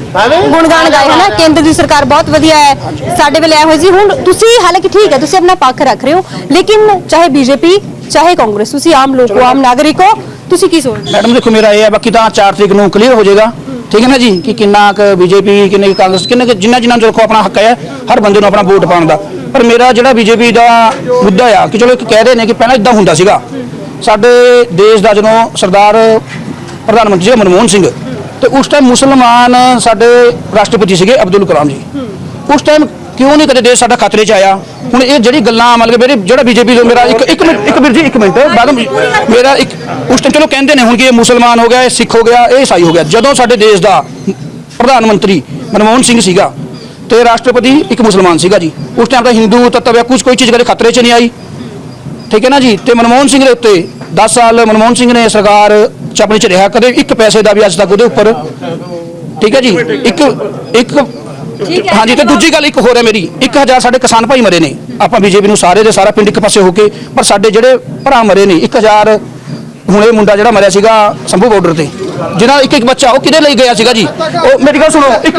Speaker 8: ਗੁਣਗਾਨ ਗਾਏ ਹਨਾ ਕੇਂਦਰ ਦੀ ਸਰਕਾਰ ਬਹੁਤ ਵਧੀਆ ਹੈ। ਸਾਡੇ ਵੇਲੇ ਇਹੋ ਜੀ ਹੁਣ। ਤੁਸੀਂ ਹਾਲਾਂਕਿ ਠੀਕ ਹੈ, ਤੁਸੀਂ ਆਪਣਾ ਪੱਖ ਰੱਖ ਰਹੇ ਹੋ। ਲੇਕਿਨ ਚਾਹੇ ਬੀਜੇਪੀ ਚਾਹੇ ਕਾਂਗਰਸ, ਤੁਸੀਂ ਆਮ ਲੋਕ ਹੋ, ਆਮ ਨਾਗਰਿਕ ਹੋ, ਤੁਸੀਂ ਕੀ ਸੋਚਦੇ
Speaker 10: ਮੈਡਮ, ਦੇਖੋ, ਮੇਰਾ ਇਹ ਹੈ, ਬਾਕੀ ਤਾਂ 4 ਤਰੀਕ ਨੂੰ ਕਲੀਅਰ ਹੋ ਜਾਏਗਾ। ਠੀਕ ਹੈ ਨਾ ਜੀ? ਕਿ ਕਿੰਨਾ ਕੁ ਬੀਜੇਪੀ ਕਿੰਨੇ ਕੁ ਕਾਂਗਰਸ, ਕਿੰਨੇ ਕੁ- ਜਿੰਨਾ ਜਿੰਨਾ ਦੇਖੋ, ਆਪਣਾ ਹੱਕ ਹੈ, ਹਰ ਬੰਦੇ ਨੂੰ ਆਪਣਾ ਵੋਟ ਪਾਉਣ ਦਾ। ਪਰ ਮੇਰਾ ਜਿਹੜਾ ਬੀਜੇਪੀ ਦਾ ਮੁੱਦਾ ਆ, ਕਿ ਚਲੋ ਇੱਕ ਕਹਿ ਰਹੇ ਨੇ ਕਿ ਪਹਿਲਾਂ ਇਦਾਂ ਹੁੰਦਾ ਸੀਗਾ। ਸਾਡੇ ਦੇਸ਼ ਦਾ ਜਦੋਂ ਸਰਦਾਰ ਪ੍ਰਧਾਨ ਮੰਤਰੀ ਸੀ ਮਨਮੋਹਨ ਸਿੰਘ, ਤੇ ਉਸ ਟਾਈਮ ਮੁਸਲਮਾਨ ਸਾਡੇ ਰਾਸ਼ਟਰਪਤੀ ਸੀਗੇ ਅਬਦੁਲ ਕਲਾਮ ਜੀ। ਉਸ ਟਾਈਮ ਕਿਉਂ ਨਹੀਂ ਕਦੇ ਦੇਸ਼ ਸਾਡਾ ਖਤਰੇ 'ਚ ਆਇਆ? ਹੁਣ ਇਹ ਜਿਹੜੀ ਗੱਲਾਂ ਮਤਲਬ ਕਿ ਮੇਰੇ ਜਿਹੜਾ ਬੀਜੇਪੀ ਜੋ ਮੇਰਾ ਇੱਕ ਇੱਕ ਮਿੰਟ ਇੱਕ ਮਿੰਟ ਜੀ, ਇੱਕ ਮਿੰਟ। ਬਾਅਦ ਮੇਰਾ ਇੱਕ ਉਸ ਟਾਈਮ ਚਲੋ ਕਹਿੰਦੇ ਨੇ ਹੁਣ ਕਿ ਇਹ ਮੁਸਲਮਾਨ ਹੋ ਗਿਆ, ਇਹ ਸਿੱਖ ਹੋ ਗਿਆ, ਇਹ ਈਸਾਈ ਹੋ ਗਿਆ। ਜਦੋਂ ਸਾਡੇ ਦੇਸ਼ ਦਾ ਪ੍ਰਧਾਨ ਮੰਤਰੀ ਮਨਮੋਹਨ ਸਿੰਘ ਸੀਗਾ ਤੇ ਰਾਸ਼ਟਰਪਤੀ ਇੱਕ ਮੁਸਲਮਾਨ ਸੀਗਾ ਜੀ। ਉਸ ਟਾਈਮ ਦਾ ਹਿੰਦੂ ਤੱਤਵ ਜਾਂ ਕੁਝ ਕੋਈ ਚੀਜ਼ ਕਦੇ ਖਤਰੇ 'ਚ ਨਹੀਂ ਆਈ। ਠੀਕ ਹੈ ਨਾ ਜੀ? ਤੇ ਮਨਮੋਹਨ ਸਿੰਘ ਦੇ ਉੱਤੇ 10 ਸਾਲ ਮਨਮੋਹਨ ਸਿੰਘ ਨੇ ਸਰਕਾਰ ਚ ਚ ਰਿਹਾ। ਕਦੇ ਇੱਕ ਪੈਸੇ ਦਾ ਵੀ ਅੱਜ ਤੱਕ ਉਹਦੇ ਉੱਪਰ। ਠੀਕ ਹੈ ਜੀ? ਇੱਕ ਇੱਕ ਹਾਂਜੀ ਤੇ ਦੂਜੀ ਗੱਲ ਇੱਕ ਹੋਰ ਹੈ ਮੇਰੀ। 1000 ਸਾਡੇ ਕਿਸਾਨ ਭਾਈ ਮਰੇ ਨੇ। ਆਪਾਂ ਬੀਜੇਪੀ ਨੂੰ ਸਾਰੇ ਦੇ ਸਾਰਾ ਪਿੰਡ ਇੱਕ ਪਾਸੇ ਹੋ ਕੇ ਪਰ ਸਾਡੇ ਜਿਹੜੇ ਭਰਾ ਮਰੇ ਨੇ 1000 ਹੁਣ ਇਹ ਮੁੰਡਾ ਜਿਹੜਾ ਮਰਿਆ ਸੀਗਾ ਸੰਭੂ ਬਾਰਡਰ ਤੇ ਜਿਹਦਾ ਇੱਕ ਇੱਕ ਬੱਚਾ ਉਹ ਕਿਹਦੇ ਲਈ ਗਿਆ ਸੀਗਾ ਜੀ? ਉਹ ਮੇਰੀ ਗੱਲ ਸੁਣੋ ਇੱਕ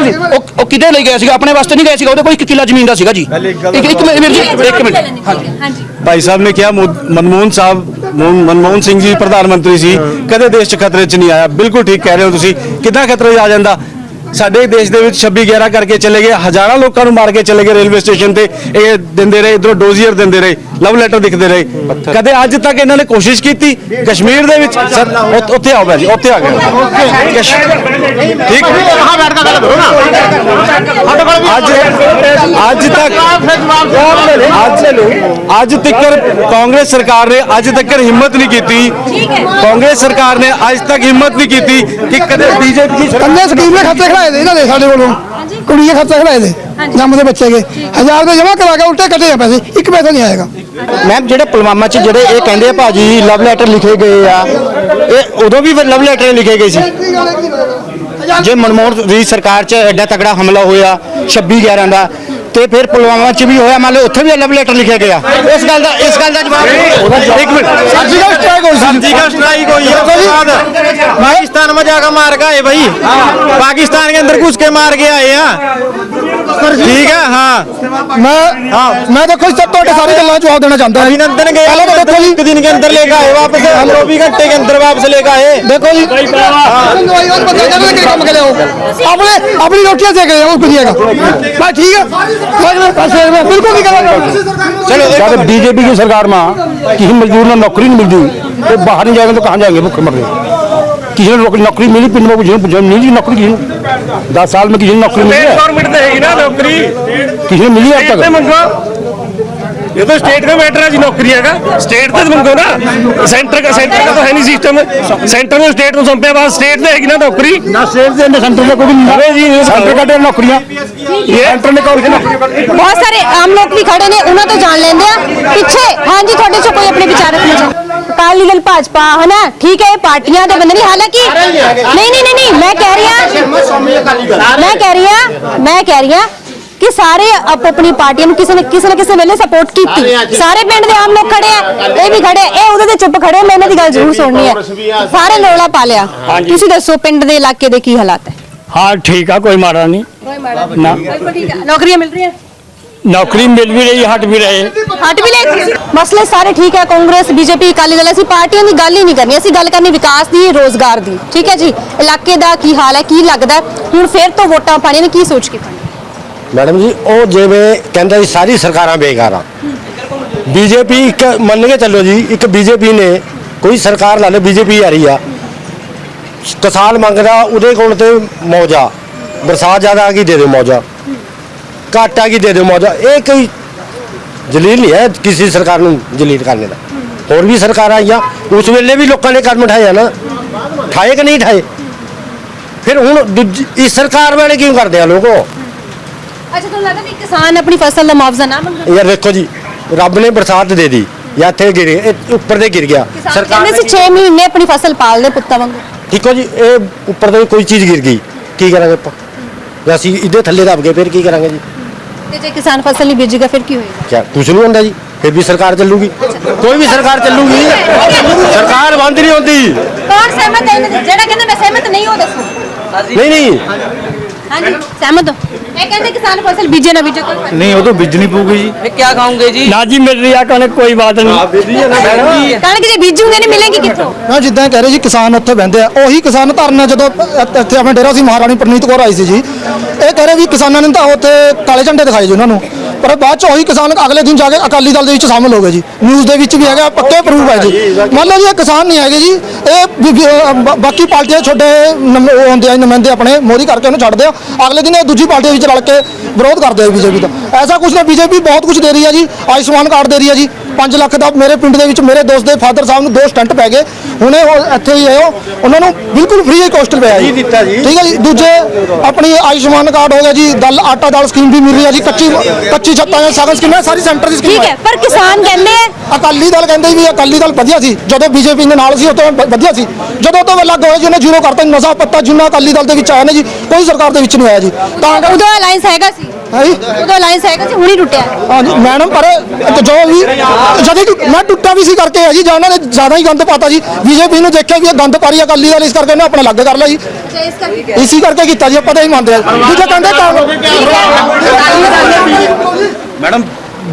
Speaker 10: ਉਹ ਕਿਹਦੇ ਲਈ ਗਿਆ ਸੀਗਾ? ਆਪਣੇ ਵਾਸਤੇ ਨਹੀਂ ਗਿਆ ਸੀਗਾ ਉਹਦੇ ਕੋਲ ਇੱਕ ਕਿੱਲਾ ਜ਼ਮੀਨ ਦਾ ਸੀਗਾ ਜੀ। ਇੱਕ ਇੱਕ ਮਿੰਟ ਵੀਰ ਜੀ ਇੱਕ ਮਿੰਟ। ਹਾਂਜੀ।
Speaker 8: ਹਾਂਜੀ।
Speaker 10: ਭਾਈ ਸਾਹਿਬ ਨੇ ਕਿਹਾ ਮਨਮੋਹਨ ਸਾਹਿਬ ਮੋਹਨ- ਮਨਮੋਹਨ ਸਿੰਘ ਜੀ ਪ੍ਰਧਾਨ ਮੰਤਰੀ ਸੀ ਕਦੇ ਦੇਸ਼ 'ਚ ਖਤਰੇ 'ਚ ਨਹੀਂ ਆਇਆ। ਬਿਲਕੁਲ ਠੀਕ ਕਹਿ ਰਹੇ ਹੋ ਤੁਸੀਂ। ਕਿੱਦਾਂ ਖਤਰੇ 'ਚ ਆ ਜਾਂਦਾ? ਸਾਡੇ ਦੇਸ਼ ਦੇ ਵਿੱਚ 26 11 ਕਰਕੇ ਚਲੇ ਗਏ, ਹਜ਼ਾਰਾਂ ਲੋਕਾਂ ਨੂੰ ਮਾਰ ਕੇ ਚਲੇ ਗਏ ਰੇਲਵੇ ਸਟੇਸ਼ਨ ਤੇ। ਇਹ ਦਿੰਦੇ ਰਹੇ, ਇਧਰੋਂ ਡੋਜ਼ੀਅਰ ਦਿੰਦੇ ਰਹੇ। ਲਵ ਲੈਟਰ ਦਿਖਦੇ ਰਹੇ। ਕਦੇ ਅੱਜ ਤੱਕ ਇਹਨਾਂ ਨੇ ਕੋਸ਼ਿਸ਼ ਕੀਤੀ ਕਸ਼ਮੀਰ ਦੇ ਵਿੱਚ ਸਰ ਉੱਥੇ- ਉੱਥੇ ਆਓ ਭਾਜੀ ਉੱਥੇ ਆ ਗਏ। ਕਸ਼- ਠੀਕ
Speaker 6: ਹਾਂ। ਬੈਠ ਕੇ ਗੱਲ ਕਰੋ ਨਾ।
Speaker 10: ਅੱਜ ਅੱਜ ਤੱਕ ਅੱਜ ਅੱਜ ਤੱਕ ਕਾਂਗਰਸ ਸਰਕਾਰ ਨੇ ਅੱਜ ਤੱਕ ਹਿੰਮਤ ਨਹੀਂ ਕੀਤੀ। ਕਾਂਗਰਸ ਸਰਕਾਰ ਨੇ ਅੱਜ ਤੱਕ ਹਿੰਮਤ ਨਹੀਂ ਕੀਤੀ ਕਿ ਕਦੇ ਬੀਜੇਪੀ
Speaker 7: ਕੰਨੇ ਸਕੀਮ ਦੇ ਖਾਤੇ ਖੜਾਏ ਦੇ ਇਹਨਾਂ ਦੇ ਸਾਡੇ ਕੋਲੋਂ। ਕੁੜੀਆਂ ਖਾਤੇ ਖੜਾਏ ਦੇ ਜੰਮਦੇ ਬੱਚੇ ਕੇ ਹਜ਼ਾਰ ਰੁਪਏ ਜਮਾ ਕਰਾ ਕੇ ਉਲਟੇ ਕੱਟੇ ਆ ਪੈਸੇ ਇੱਕ ਪੈਸਾ ਨਹੀਂ ਆਏਗਾ।
Speaker 4: ਮੈਮ ਜਿਹੜੇ ਪੁਲਵਾਮਾ 'ਚ ਜਿਹੜੇ ਇਹ ਕਹਿੰਦੇ ਆ ਭਾਜੀ ਲਵ ਲੈਟਰ ਲਿਖੇ ਗਏ ਆ ਇਹ ਉਦੋਂ ਵੀ ਲਵ ਲੈਟਰ ਲਿਖੇ ਗਏ ਸੀ? ਜੇ ਮਨਮੋਹਨ ਦੀ ਸਰਕਾਰ 'ਚ ਐਡਾ ਤਕੜਾ ਹਮਲਾ ਹੋਇਆ 26 11 ਦਾ ਤੇ ਫਿਰ ਪੁਲਵਾਮਾ 'ਚ ਵੀ ਹੋਇਆ ਮੰਨ ਲਓ ਉੱਥੇ ਵੀ ਲਵ ਲੈਟਰ ਲਿਖਿਆ ਗਿਆ ਇਸ ਗੱਲ ਦਾ ਇਸ ਗੱਲ ਦਾ ਜਵਾਬ
Speaker 10: ਇੱਕ ਮਿੰਟ
Speaker 7: ਸਰਜੀਕਲ ਸਟ੍ਰਾਈਕ ਹੋਈ ਸੀ
Speaker 10: सर्जिकल स्ट्राइक हुई है उसके बाद पाकिस्तान में जाकर मार के आए भाई पाकिस्तान के अंदर घुस के मार के आए हैं
Speaker 4: ਠੀਕ ਹੈ ਹਾਂ
Speaker 7: ਮੈਂ ਮੈਂ ਦੇਖੋ ਜੀ, ਸਭ ਤੁਹਾਡੇ ਸਾਰੀ ਗੱਲਾਂ ਦਾ ਜਵਾਬ ਦੇਣਾ ਚਾਹੁੰਦਾ ਹਾਂ
Speaker 4: अभिनंदन गए
Speaker 7: ਪਹਿਲਾਂ ਤਾਂ ਦੇਖੋ ਜੀ
Speaker 4: एक दिन के अंदर लेकर आए वापस चौबीस घंटे के अंदर वापस लेकर आए
Speaker 7: ਦੇਖੋ ਜੀ ਕੰਮ ਕਰਿਆ ਆਪਣੇ ਆਪਣੀ ਰੋਟੀਆਂ ਦੇ ਕੇ ਉਹ ਕੁਝੀਏਗਾ ਬਸ ਠੀਕ ਹੈ ਮੈਂ ਪੈਸੇ ਮੈਂ ਬਿਲਕੁਲ ਨਹੀਂ ਕਰਾਂਗਾ
Speaker 4: चलो
Speaker 5: जब बीजेपी की सरकार में किसी मजदूर ने नौकरी नहीं मिलती तो बाहर नहीं जाएंगे तो कहाँ जाएंगे भूखे मर गए किसी ने नौकरी नौकरी मिली पिंड में किसी ने किसी ने मिली नौकरी किसी ने दस साल में किसी ने नौकरी मिली है
Speaker 6: गवर्नमेंट देगी ना नौकरी
Speaker 5: किसी ने मिली है अब तक
Speaker 6: ये तो स्टेट का मैटर है जी नौकरी है स्टेट तो मंगो ना सेंटर का सेंटर का तो है नहीं सिस्टम सेंटर में स्टेट को सौंपे बाद स्टेट में हैगी ना नौकरी
Speaker 5: ना स्टेट से ना सेंटर में कोई नहीं अरे जी सेंटर का डेढ़ नौकरियां ये सेंटर ने कौन सी नौकरी
Speaker 8: ਬਹੁਤ ਸਾਰੇ ਆਮ ਲੋਕ ਵੀ ਖੜੇ ਨੇ ਉਹਨਾਂ ਤੋਂ ਜਾਣ ਲੈਂਦੇ ਆ ਪਿੱਛੇ ਹਾਂਜੀ ਤੁਹਾਡੇ ਚੋਂ ਕੋਈ ਆਪਣੇ ਵਿਚਾਰ ਰੱਖਣਾ ਚਾਹੁੰਦਾ ਅਕਾਲੀ ਦਲ ਭਾਜਪਾ ਹਨਾ ਠੀਕ ਹੈ ਇਹ ਪਾਰਟੀਆਂ ਦੇ ਬੰਦੇ ਨਹੀਂ ਹਾਲਾਂਕਿ ਨਹੀਂ ਨਹੀਂ ਨਹੀਂ ਨਹੀਂ ਮੈਂ ਕਹਿ ਰਹੀ ਹਾਂ ਮੈਂ ਕਹਿ ਰਹੀ ਹਾਂ ਮੈਂ ਕਹਿ ਰਹੀ ਹਾਂ ਕਿ ਸਾਰੇ ਆਪ ਆਪਣੀ ਪਾਰਟੀ ਨੂੰ ਕਿਸੇ ਨੇ ਕਿਸੇ ਨਾ ਕਿਸੇ ਵੇਲੇ ਸਪੋਰਟ ਕੀਤੀ। ਸਾਰੇ ਪਿੰਡ ਦੇ ਆਮ ਲੋਕ ਖੜੇ ਆ ਇਹ ਵੀ ਖੜੇ ਆ, ਇਹ ਉਹਦੇ ਤੇ ਚੁੱਪ ਖੜੇ ਮੈਂ ਇਹਨਾਂ ਗੱਲ ਜ਼ਰੂਰ ਸੁਣਨੀ ਹੈ ਸਾਰੇ ਰੌਲਾ ਪਾ ਲਿਆ। ਤੁਸੀਂ ਦੱਸੋ ਪਿੰਡ ਦੇ ਇਲਾਕੇ ਦੇ ਕੀ ਹਾਲਾਤ ਹੈ?
Speaker 5: ਹਾਂ ਠੀਕ ਆ
Speaker 8: ਕੋਈ ਮਾੜਾ ਨਹੀਂ। ਨਾ। ਨੌਕਰੀਆਂ ਮਿਲ ਰਹੀਆਂ?
Speaker 5: ਨੌਕਰੀ ਮਿਲ ਵੀ ਰਹੀ ਹਟ ਵੀ ਰਹੇ।
Speaker 8: ਹਟ ਵੀ ਲੈ ਮਸਲੇ ਸਾਰੇ ਠੀਕ ਹੈ ਕਾਂਗਰਸ ਬੀਜੇਪੀ ਅਕਾਲੀ ਦਲ ਅਸੀਂ ਪਾਰਟੀਆਂ ਦੀ ਗੱਲ ਹੀ ਨਹੀਂ ਕਰਨੀ ਅਸੀਂ ਗੱਲ ਕਰਨੀ ਵਿਕਾਸ ਦੀ ਰੋਜ਼ਗਾਰ ਦੀ। ਠੀਕ ਹੈ ਜੀ? ਇਲਾਕੇ ਦਾ ਕੀ ਹਾਲ ਹੈ ਕੀ ਲੱਗਦਾ ਹੁਣ ਫੇਰ ਤੋਂ ਵੋਟਾਂ ਪਾਣੀਆਂ ਨੇ ਕੀ ਸੋਚ ਕੇ ਪਾਣੀ
Speaker 4: ਮੈਡਮ ਜੀ, ਉਹ ਜਿਵੇਂ ਕਹਿੰਦਾ ਜੀ, ਸਾਰੀ ਸਰਕਾਰਾਂ ਬੇਕਾਰ ਆ। ਬੀਜੇਪੀ ਇੱਕ ਮੰਨ ਕੇ ਚੱਲੋ ਜੀ, ਇੱਕ ਬੀਜੇਪੀ ਨੇ ਕੋਈ ਸਰਕਾਰ ਲਾ ਲਓ, ਬੀਜੇਪੀ ਆ ਰਹੀ ਆ। ਕਿਸਾਨ ਮੰਗਦਾ, ਉਹਦੇ ਕੋਲ ਤੇ ਮੌਜਾ ਬਰਸਾਤ ਜ਼ਿਆਦਾ ਆ ਗਈ, ਦੇ ਦਿਓ ਮੌਜਾ ਘੱਟ ਆ ਗਈ, ਦੇ ਦਿਓ ਮੌਜਾ ਇਹ ਕੋਈ ਜਲੀਲ ਨਹੀਂ ਹੈ ਕਿਸੇ ਸਰਕਾਰ ਨੂੰ ਜਲੀਲ ਕਰਨੇ ਦਾ। ਹੋਰ ਵੀ ਸਰਕਾਰਾਂ ਆਈਆਂ। ਉਸ ਵੇਲੇ ਵੀ ਲੋਕਾਂ ਨੇ ਕਦਮ ਉਠਾਇਆ ਨਾ। ਠਾਏ ਕਿ ਨਹੀਂ ਠਾਏ? ਫਿਰ ਹੁਣ ਦੂਜੀ, ਇਸ ਸਰਕਾਰ ਵਾਲੇ ਕਿਉਂ ਕਰਦੇ ਆ ਲੋਕੋ?
Speaker 8: ਅੱਛਾ ਤੁਹਾਨੂੰ ਲੱਗਦਾ ਵੀ ਕਿਸਾਨ ਆਪਣੀ ਫਸਲ ਦਾ ਮੁਆਵਜ਼ਾ ਨਾ ਮੰਗਣ?
Speaker 4: ਯਾਰ ਦੇਖੋ ਜੀ ਰੱਬ ਨੇ ਬਰਸਾਤ ਦੇ ਦੀ ਜਾਂ ਇੱਥੇ ਗਿਰੇ ਇਹ ਉੱਪਰ ਦੇ ਗਿਰ ਗਿਆ।
Speaker 8: ਕਿਸਾਨ ਕਹਿੰਦੇ ਸੀ 6 ਮਹੀਨੇ ਆਪਣੀ ਫਸਲ ਪਾਲਦੇ ਪੁੱਤਾਂ ਵਾਂਗੂ।
Speaker 4: ਠੀਕੋ ਜੀ ਇਹ ਉੱਪਰ ਦੇ ਕੋਈ ਚੀਜ਼ ਗਿਰ ਗਈ ਕੀ ਕਰਾਂਗੇ ਆਪਾਂ? ਜੇ ਅਸੀਂ ਇਹਦੇ ਥੱਲੇ ਦਬ ਗਏ ਫਿਰ ਕੀ ਕਰਾਂਗੇ ਜੀ?
Speaker 8: ਤੇ ਜੇ ਕਿਸਾਨ ਫਸਲ ਨਹੀਂ ਬੀਜੇਗਾ ਫਿਰ ਕੀ ਹੋਏਗਾ?
Speaker 4: ਕਿਆ ਕੁਝ ਨਹੀਂ ਹੁੰਦਾ ਜੀ ਫਿਰ ਵੀ ਸਰਕਾਰ ਚੱਲੂਗੀ। ਕੋਈ ਵੀ ਸਰਕਾਰ ਚੱਲੂਗੀ। ਸਰਕਾਰ ਬੰਦ ਨਹੀਂ ਹੁੰਦੀ।
Speaker 8: ਕੌਣ ਸਹਿਮਤ ਹੈ? ਜਿਹੜਾ ਕਹਿੰਦਾ ਮੈਂ ਸਹਿਮਤ ਨਹੀਂ ਉਹ ਦੱਸੋ।
Speaker 4: ਨਹੀਂ ਨਹੀਂ।
Speaker 8: ਹਾਂਜੀ ਸਹਿਮਤ ਹੋ।
Speaker 7: ਜਿੱਦਾਂ ਕਹਿ ਰਹੇ ਜੀ ਕਿਸਾਨ ਉੱਥੇ ਬਹਿੰਦੇ ਆ। ਉਹੀ ਕਿਸਾਨ ਧਰਨਾ ਜਦੋਂ ਇੱਥੇ- ਆਪਣੇ ਡੇਰਾ ਸੀ ਮਹਾਰਾਣੀ ਪ੍ਰਨੀਤ ਕੌਰ ਆਈ ਸੀ ਜੀ। ਇਹ ਕਹਿ ਰਹੇ ਵੀ ਕਿਸਾਨਾਂ ਨੇ ਤਾਂ ਉੱਥੇ ਕਾਲੇ ਝੰਡੇ ਦਿਖਾਏ ਜੀ ਉਹਨਾਂ ਨੂੰ। ਪਰ ਬਾਅਦ ਚ ਉਹੀ ਕਿਸਾਨ ਅਗਲੇ ਦਿਨ ਜਾ ਕੇ ਅਕਾਲੀ ਦਲ ਦੇ ਵਿੱਚ ਸ਼ਾਮਲ ਹੋ ਗਏ ਜੀ। ਨਿਊਜ਼ ਦੇ ਵਿੱਚ ਵੀ ਹੈਗਾ ਪੱਕੇ ਪ੍ਰੂਫ ਹੈ ਜੀ। ਮੰਨ ਲਓ ਜੀ ਇਹ ਕਿਸਾਨ ਨਹੀਂ ਹੈਗੇ ਜੀ ਇਹ ਬਾਕੀ ਪਾਰਟੀਆਂ ਛੋਟੇ ਉਹ ਹੁੰਦੇ ਆ ਨੁਮਾਇੰਦੇ ਆਪਣੇ ਮੋਦੀ ਕਰਕੇ ਉਹਨੂੰ ਛੱਡਦੇ ਆ। ਅਗਲੇ ਦਿਨ ਇਹ ਦੂਜੀ ਪਾਰਟੀ ਵਿੱਚ ਰਲ ਕੇ ਵਿਰੋਧ ਕਰਦੇ ਆ ਬੀਜੇਪੀ ਦਾ। ਐਸਾ ਕੁਝ ਨਾ ਬੀਜੇਪੀ ਬਹੁਤ ਕੁਝ ਦੇ ਰਹੀ ਹੈ ਜੀ ਆਯੁਸ਼ਮਾਨ ਕਾਰਡ ਦੇ ਰਹੀ ਹੈ ਜੀ। 5 ਲੱਖ ਦਾ ਮੇਰੇ ਪਿੰਡ ਦੇ ਵਿੱਚ ਮੇਰੇ ਦੋਸਤ ਦੇ ਫਾਦਰ ਸਾਹਿਬ ਨੂੰ ਦੋ ਸਟੰਟ ਪੈ ਗਏ। ਹੁਣੇ ਉਹ ਇੱਥੇ ਹੀ ਉਹ। ਉਹਨਾਂ ਨੂੰ ਬਿਲਕੁਲ ਫ੍ਰੀ ਕੋਸਟ ਪਿਆ ਜੀ।
Speaker 4: ਦਿੱਤਾ ਜੀ।
Speaker 7: ਠੀਕ ਹੈ ਜੀ। ਦੂਜੇ ਆਪਣੀ ਆਯੁਸ਼ਮਾਨ ਕਾਰਡ ਹੋ ਗਿਆ ਜੀ। ਦਲ ਆਟਾ ਦਾਲ ਸਕੀਮ ਵੀ ਮਿਲ ਰਹੀ ਹੈ ਜੀ। ਕੱਚੀ ਕੱਚੀ ਛੱਤਾਂ ਜਾਂ ਸਗਨ ਸਕੀਮ ਹੈ ਸਾਰੀ ਸੈਂਟਰ ਦੀ ਸਕੀਮ
Speaker 8: ਠੀਕ ਹੈ। ਪਰ ਕਿਸਾਨ ਕਹਿੰਦੇ
Speaker 7: ਅਕਾਲੀ ਦਲ ਕਹਿੰਦੇ ਵੀ ਅਕਾਲੀ ਦਲ ਵਧੀਆ ਸੀ। ਜਦੋਂ ਬੀਜੇਪੀ ਦੇ ਨਾਲ ਸੀ ਉਹ ਤੋਂ ਵਧੀਆ ਸੀ। ਜਦੋਂ ਤੋਂ ਅਲੱਗ ਹੋਏ ਜੀ ਉਹਨੇ ਜ਼ੀਰੋ ਕਰਤਾ ਨਸ਼ਾ ਪੱਤਾ ਜਿੰਨਾ ਅਕਾਲੀ ਦਲ ਦੇ ਵਿੱਚ ਆਇਆ ਨੇ ਜੀ ਕੋਈ ਸਰਕਾਰ ਦੇ ਵਿੱਚ ਨਹੀਂ ਆਇਆ ਜੀ। ਤਾਂ
Speaker 8: ਉਦੋਂ ਅਲਾਈਅੰਸ ਹੈਗਾ ਸੀ।
Speaker 7: ਹੈ ਜੀ?
Speaker 8: ਉਦੋਂ ਅਲਾਈਅੰਸ ਹੈਗਾ ਸੀ ਹੁਣੀ ਟੁੱਟਿਆ।
Speaker 7: ਹਾਂਜੀ ਮੈਡਮ ਪਰ ਜੋ ਵੀ ਜਦੀ ਟੁੱਟ- ਮੈਂ ਟੁੱਟਾ ਵੀ ਸੀ ਕਰਕੇ ਹੈ ਜੀ ਜਾਂ ਉਹਨਾਂ ਨੇ ਜ਼ਿਆਦਾ ਹੀ ਗੰਦ ਪਾਤਾ ਜੀ। ਬੀਜੇਪੀ ਨੂੰ ਦੇਖਿਆ ਵੀ ਇਹ ਗੰਦ ਪਾ ਰਹੀ ਹੈ ਅਕਾਲੀ ਦਲ ਇਸ ਕਰਕੇ ਉਹਨੇ ਆਪਣਾ ਅਲੱਗ ਕਰ ਲਿਆ ਜੀ।
Speaker 8: ਇਸ ਕਰਕੇ
Speaker 7: ਇਸੀ ਕਰਕੇ ਕੀਤਾ ਜੀ ਆਪਾਂ ਤਾਂ ਹੀ ਮੰਨਦੇ ਆ ਦੂਜੇ ਕਹਿੰਦੇ
Speaker 12: ਮੈਡਮ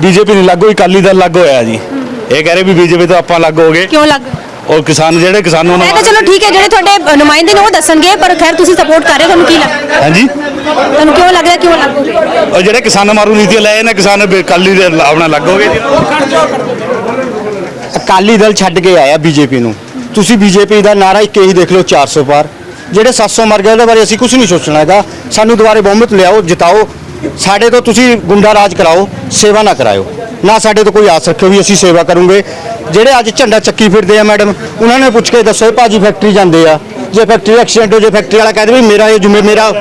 Speaker 12: ਬੀਜੇਪੀ ਨਹੀਂ ਲੱਗੋ ਅਕਾਲੀ ਦਲ ਲੱਗ ਹੋਇਆ ਜੀ। ਇਹ ਕਹਿ ਰਹੇ ਵੀ ਬੀਜੇਪੀ ਤੋਂ ਆਪਾਂ ਲੱਗ ਹੋ ਗਏ।
Speaker 8: ਕਿਉਂ ਲੱਗ?
Speaker 12: ਔਰ ਕਿਸਾਨ ਜਿਹੜੇ ਕਿਸਾਨਾਂ
Speaker 8: ਮੈਂ ਤਾਂ
Speaker 12: ਨੂੰ
Speaker 8: ਚਲੋ ਠੀਕ ਹੈ ਜਿਹੜੇ ਤੁਹਾਡੇ ਨੁਮਾਇੰਦੇ ਨੇ ਉਹ ਦੱਸਣਗੇ ਪਰ ਖੈਰ ਤੁਸੀਂ ਸਪੋਰਟ ਕਰ ਰਹੇ ਹੋ ਤੁਹਾਨੂੰ ਕੀ ਲੱਗਦਾ
Speaker 12: ਹਾਂਜੀ?
Speaker 8: ਤੁਹਾਨੂੰ ਕਿਉਂ ਲੱਗਦਾ ਕਿਉਂ ਲੱਗੋਗੇ
Speaker 12: ਉਹ ਜਿਹੜੇ ਕਿਸਾਨ ਮਾਰੂ ਨੀਤੀ ਲਾਏ ਨੇ ਕਿਸਾਨ ਅਕਾਲੀ ਦੇ ਆਪਣਾ ਲੱਗ ਹੋ ਗਏ ਜੀ
Speaker 4: ਅਕਾਲੀ ਦਲ ਛੱਡ ਕੇ ਆਇਆ ਬੀਜੇਪੀ ਨੂੰ। ਤੁਸੀਂ ਬੀਜੇਪੀ ਦਾ ਨਾਰਾ ਇੱਕ ਇਹੀ ਦੇਖ ਲਓ 400 ਪਾਰ ਜਿਹੜੇ 700 ਮਰ ਗਏ ਉਹਦੇ ਬਾਰੇ ਅਸੀਂ ਕੁਝ ਨਹੀਂ ਸੋਚਣਾ ਇਹਦਾ ਸਾਨੂੰ ਦੁਬਾਰੇ ਬਹੁਮਤ ਲਿਆਓ ਜਿਤਾਓ। ਸਾਡੇ ਤੋਂ ਤੁਸੀਂ ਗੁੰਡਾ ਰਾਜ ਕਰਾਓ ਸੇਵਾ ਨਾ ਕਰਾਇਓ। ਨਾ ਸਾਡੇ ਤੋਂ ਕੋਈ ਆਸ ਰੱਖਿਓ ਵੀ ਅਸੀਂ ਸੇਵਾ ਕਰੂੰਗੇ। ਜਿਹੜੇ ਅੱਜ ਝੰਡਾ ਚੱਕੀ ਫਿਰਦੇ ਆ ਮੈਡਮ ਉਹਨਾਂ ਨੇ ਪੁੱਛ ਕੇ ਦੱਸੋ ਭਾਜੀ ਫੈਕਟਰੀ ਜਾਂਦੇ ਆ। ਜੇ ਫੈਕਟਰੀ ਐਕਸੀਡੈਂਟ ਹੋ ਜੇ ਫੈਕਟਰੀ ਵਾਲਾ ਕਹਿੰਦੇ ਵੀ ਮੇਰਾ ਇਹ ਜ਼ਿੰਮੇ ਮੇਰਾ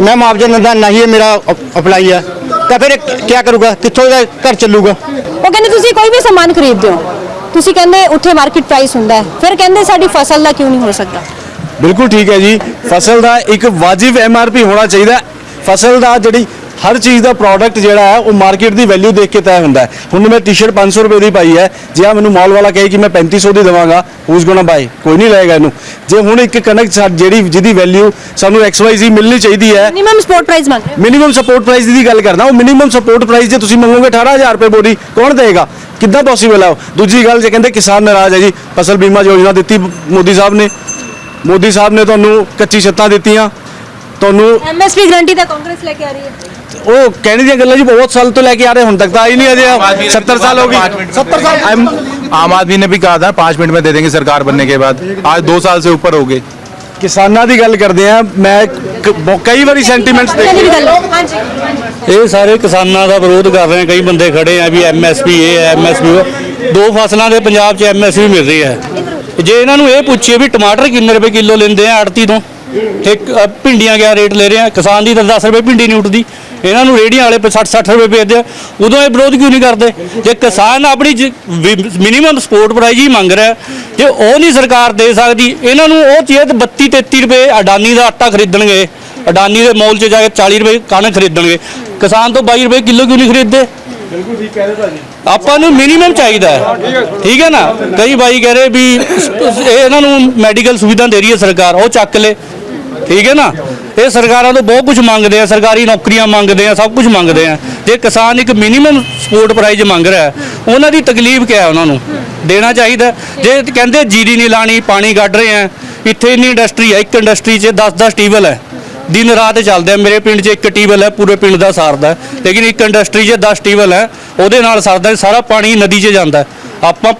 Speaker 4: ਮੈਂ ਮੁਆਵਜ਼ਾ ਦਿੰਦਾ ਨਹੀਂ ਇਹ ਮੇਰਾ ਅਪਲਾਈ ਆ। ਤਾਂ ਫਿਰ ਕੀ ਕਰੂਗਾ? ਕਿੱਥੋਂ ਇਹਦਾ ਘਰ ਚੱਲੂਗਾ?
Speaker 8: ਉਹ ਕਹਿੰਦੇ ਤੁਸੀਂ ਕੋਈ ਵੀ ਸਮਾਨ ਖਰੀਦਦੇ ਹੋ। ਤੁਸੀਂ ਕਹਿੰਦੇ ਉੱਥੇ ਮਾਰਕੀਟ ਪ੍ਰਾਈਸ ਹੁੰਦਾ ਹੈ। ਫਿਰ ਕਹਿੰਦੇ ਸਾਡੀ ਫਸਲ ਦਾ ਕਿਉਂ ਨਹੀਂ ਹੋ ਸਕਦਾ?
Speaker 12: ਬਿਲਕੁਲ ਠੀਕ ਹੈ ਜੀ। ਫਸਲ ਦਾ ਇੱਕ ਵਾਜਿਬ ਐਮਆਰਪੀ ਹੋਣਾ ਚਾਹੀਦਾ ਫਸਲ ਦਾ ਜਿਹੜੀ ਹਰ ਚੀਜ਼ ਦਾ ਪ੍ਰੋਡਕਟ ਜਿਹੜਾ ਹੈ ਉਹ ਮਾਰਕੀਟ ਦੀ ਵੈਲਿਊ ਦੇਖ ਕੇ ਤੈਅ ਹੁੰਦਾ ਹੈ। ਹੁਣ ਮੈਂ ਟੀ-ਸ਼ਰਟ 500 ਰੁਪਏ ਦੀ ਪਾਈ ਹੈ। ਜੇ ਆ ਮੈਨੂੰ ਮਾਲ ਵਾਲਾ ਕਹੇ ਕਿ ਮੈਂ 3500 ਦੀ ਦੇਵਾਂਗਾ ਹੂਜ਼ ਗੋਣਾ ਬਾਈ ਕੋਈ ਨਹੀਂ ਲਏਗਾ ਇਹਨੂੰ। ਜੇ ਹੁਣ ਇੱਕ ਕਣਕ ਸਾ- ਜਿਹੜੀ ਜਿਹਦੀ ਵੈਲਿਊ ਸਾਨੂੰ XYZ ਮਿਲਣੀ ਚਾਹੀਦੀ ਹੈ
Speaker 8: ਮਿਨੀਮਮ ਸਪੋਰਟ ਪ੍ਰਾਈਸ ਮੰਗ ਰਹੇ।
Speaker 12: ਮਿਨੀਮਮ ਸਪੋਰਟ ਪ੍ਰਾਈਸ ਦੀ ਗੱਲ ਕਰਦਾ ਉਹ ਮਿਨੀਮਮ ਸਪੋਰਟ ਪ੍ਰਾਈਸ ਜੇ ਤੁਸੀਂ ਮੰਗੋਗੇ 18000 ਰੁਪਏ ਬੋਰੀ ਕੌਣ ਦੇਗਾ ਕਿੱਦਾਂ ਪੋਸੀਬਲ ਹੈ? ਦੂਜੀ ਗੱਲ ਜੇ ਕਹਿੰਦੇ ਕਿਸਾਨ ਨਾਰਾਜ਼ ਹੈ ਜੀ ਫਸਲ ਬੀਮਾ ਯੋਜਨਾ ਦਿੱਤੀ ਮੋਦੀ ਸਾਹਿਬ ਨੇ। ਮੋਦੀ ਸਾਹਿਬ ਨੇ ਤੁਹਾਨੂੰ ਕੱਚੀ ਛੱਤਾਂ ਦਿੱਤੀਆਂ। ਤੁਹਾਨੂੰ
Speaker 8: ਐਮਐਸਪੀ ਗਰੰਟੀ ਤਾਂ ਕਾਂਗਰਸ ਲੈ ਕੇ ਆ ਰਹੀ ਹੈ।
Speaker 12: ਉਹ ਕਹਿਣ ਦੀਆਂ ਗੱਲਾਂ ਜੀ ਬਹੁਤ ਸਾਲ ਤੋਂ ਲੈ ਕੇ ਆ ਰਹੇ ਹੁਣ ਤੱਕ ਤਾਂ ਆਈ ਨਹੀਂ ਅਜੇ 70 साल हो गई 70 साल
Speaker 13: आम आदमी ने भी कहा था पाँच मिनट में दे देंगे सरकार बनने के बाद आज दो साल से ऊपर हो गए
Speaker 12: ਕਿਸਾਨਾਂ ਦੀ ਗੱਲ ਕਰਦੇ ਆ ਮੈਂ ਕ- ਬਹੁ- ਕਈ ਵਾਰੀ ਸੈਂਟੀਮੈਂਟਸ
Speaker 8: ਇਹਨਾਂ ਦੀ ਵੀ
Speaker 12: ਦੇਖੇ
Speaker 8: ਗੱਲ ਹੈ। ਹਾਂਜੀ
Speaker 3: ਇਹ ਸਾਰੇ ਕਿਸਾਨਾਂ ਦਾ ਵਿਰੋਧ ਕਰ ਰਹੇ ਆ ਕਈ ਬੰਦੇ ਖੜੇ ਆ ਵੀ ਐਮਐਸਪੀ ਇਹ ਹੈ ਐਮਐਸਪੀ ਉਹ ਦੋ ਫਸਲਾਂ ਦੇ ਪੰਜਾਬ 'ਚ ਐਮਐਸਪੀ ਮਿਲ ਰਹੀ ਹੈ ਜੇ ਇਹਨਾਂ ਨੂੰ ਇਹ ਪੁੱਛੀਏ ਵੀ ਟਮਾਟਰ ਕਿੰਨੇ ਰੁਪਏ ਕਿਲੋ ਲੈਂਦੇ ਆ ਆੜਤੀ ਤੋਂ ਠੇਕ ਅ, ਭਿੰਡੀਆਂ ਕਿਆ ਰੇਟ ਲੈ ਰਹੇ ਆ ਕਿਸਾਨ ਦੀ ਤਾਂ 10 ਰੁਪਏ ਭਿੰਡੀ ਨਹੀਂ ਉੱਠਦੀ ਇਹਨਾਂ ਨੂੰ ਰੇੜੀਆਂ ਵਾਲੇ 60 60 ਰੁਪਏ ਵੇਚਦੇ ਆ। ਉਦੋਂ ਇਹ ਵਿਰੋਧ ਕਿਉਂ ਨਹੀਂ ਕਰਦੇ? ਜੇ ਕਿਸਾਨ ਆਪਣੀ ਮਿਨੀਮਮ ਸਪੋਰਟ ਪ੍ਰਾਈਸ ਹੀ ਮੰਗ ਰਿਹਾ ਜੇ ਉਹ ਨਹੀਂ ਸਰਕਾਰ ਦੇ ਸਕਦੀ ਇਹਨਾਂ ਨੂੰ ਉਹ ਚੀਜ਼ 32 33 ਰੁਪਏ ਅਡਾਨੀ ਦਾ ਆਟਾ ਖਰੀਦਣਗੇ। ਅਡਾਨੀ ਦੇ ਮੋਲ 'ਚ ਜਾ ਕੇ 40 ਰੁਪਏ ਕਣਕ ਖਰੀਦਣਗੇ। ਕਿਸਾਨ ਤੋਂ 22 ਰੁਪਏ ਕਿਲੋ ਕਿਉਂ ਨਹੀਂ ਖਰੀਦਦੇ? ਆਪਾਂ ਨੂੰ ਮਿਨੀਮਮ ਚਾਹੀਦਾ ਹੈ। ਠੀਕ ਹੈ। ਨਾ? ਕਈ ਬਾਈ ਕਹਿ ਰਹੇ ਵੀ ਇਹ ਇਹਨਾਂ ਨੂੰ ਮੈਡੀਕਲ ਸੁਵਿਧਾ ਦੇ ਰਹੀ ਹੈ ਸਰਕਾਰ ਉਹ ਚੱਕ ਲੈ। ਠੀਕ ਹੈ ਨਾ? ਇਹ ਸਰਕਾਰਾਂ ਤੋਂ ਬਹੁਤ ਕੁਝ ਮੰਗਦੇ ਆ, ਸਰਕਾਰੀ ਨੌਕਰੀਆਂ ਮੰਗਦੇ ਆ, ਸਭ ਕੁਝ ਮੰਗਦੇ ਆ। ਜੇ ਕਿਸਾਨ ਇੱਕ ਮਿਨੀਮਮ ਸਪੋਰਟ ਪ੍ਰਾਈਜ਼ ਮੰਗ ਰਿਹਾ ਉਹਨਾਂ ਦੀ ਤਕਲੀਫ ਕਿਆ ਹੈ ਉਹਨਾਂ ਨੂੰ? ਦੇਣਾ ਚਾਹੀਦਾ ਜੇ ਕਹਿੰਦੇ ਜੀਰੀ ਨਹੀਂ ਲਾਣੀ, ਪਾਣੀ ਕੱਢ ਰਹੇ ਆ, ਇੱਥੇ ਇੰਨੀ ਇੰਡਸਟਰੀ ਹੈ, ਇੱਕ ਇੰਡਸਟਰੀ 'ਚ 10-10 ਟੀਵਲ ਹੈ। ਦਿਨ ਰਾਤ ਚੱਲਦੇ ਆ ਮੇਰੇ ਪਿੰਡ 'ਚ ਇੱਕ ਟੀਵਲ ਹੈ, ਪੂਰੇ ਪਿੰਡ ਦਾ ਸਰਦਾ ਲੇਕਿਨ ਇੱਕ ਇੰਡਸਟਰੀ 'ਚ 10 ਟੀਵਲ ਹੈ, ਉਹਦੇ ਨਾਲ ਸਰਦਾ ਸਾਰਾ ਪਾਣੀ ਨਦੀ 'ਚ ਜਾਂਦਾ ਆਪਾਂ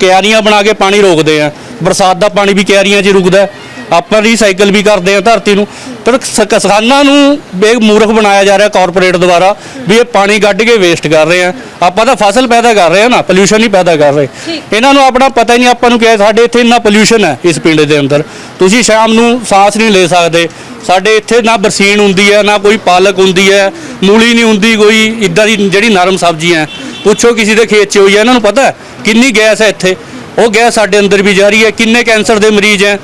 Speaker 3: ਕਿਆਰੀਆਂ ਬਣਾ ਕੇ ਪਾਣੀ ਰੋਕਦੇ ਆ। ਬਰਸਾਤ ਦਾ ਪਾਣੀ ਵੀ ਕਿਆਰੀਆਂ 'ਚ ਰੁਕਦਾ ਆਪਾਂ ਰੀਸਾਈਕਲ ਵੀ ਕਰਦੇ ਆ ਧਰਤੀ ਨੂੰ। ਪਰ ਕਿਸਾਨਾਂ ਨੂੰ ਬੇਮੂਰਖ ਬਣਾਇਆ ਜਾ ਰਿਹਾ ਕਾਰਪੋਰੇਟ ਦੁਆਰਾ ਵੀ ਇਹ ਪਾਣੀ ਕੱਢ ਕੇ ਵੇਸਟ ਕਰ ਰਹੇ ਆ। ਆਪਾਂ ਤਾਂ ਫਸਲ ਪੈਦਾ ਕਰ ਰਹੇ ਆ ਨਾ ਪੋਲੂਸ਼ਨ ਨਹੀਂ ਪੈਦਾ ਕਰ ਰਹੇ। ਇਹਨਾਂ ਨੂੰ ਆਪਣਾ ਪਤਾ ਹੀ ਨਹੀਂ ਆਪਾਂ ਨੂੰ ਕਿਹਾ ਸਾਡੇ ਇੱਥੇ ਇੰਨਾ ਪੋਲੂਸ਼ਨ ਹੈ ਇਸ ਪਿੰਡ ਦੇ ਅੰਦਰ। ਤੁਸੀਂ ਸ਼ਾਮ ਨੂੰ ਸਾਹ ਨਹੀਂ ਲੈ ਸਕਦੇ। ਸਾਡੇ ਇੱਥੇ ਨਾ ਬਰਸੀਨ ਹੁੰਦੀ ਹੈ ਨਾ ਕੋਈ ਪਾਲਕ ਹੁੰਦੀ ਹੈ ਮੂਲੀ ਨਹੀਂ ਹੁੰਦੀ ਕੋਈ ਇਦਾਂ ਦੀ ਜਿਹੜੀ ਨਰਮ ਸਬਜ਼ੀਆਂ ਹੈ। ਪੁੱਛੋ ਕਿਸੇ ਦੇ ਖੇਤ 'ਚ ਹੋਈ ਹੈ ਇਹਨਾਂ ਨੂੰ ਪਤਾ ਹੈ ਕਿੰਨੀ ਗੈਸ ਹੈ ਇੱਥੇ। ਉਹ ਗੈਸ ਸਾਡੇ ਅੰਦਰ ਵੀ ਜਾ ਰਹੀ ਹੈ ਕਿੰਨੇ ਕੈਂਸਰ ਦੇ ਮਰੀਜ਼ ਹੈ।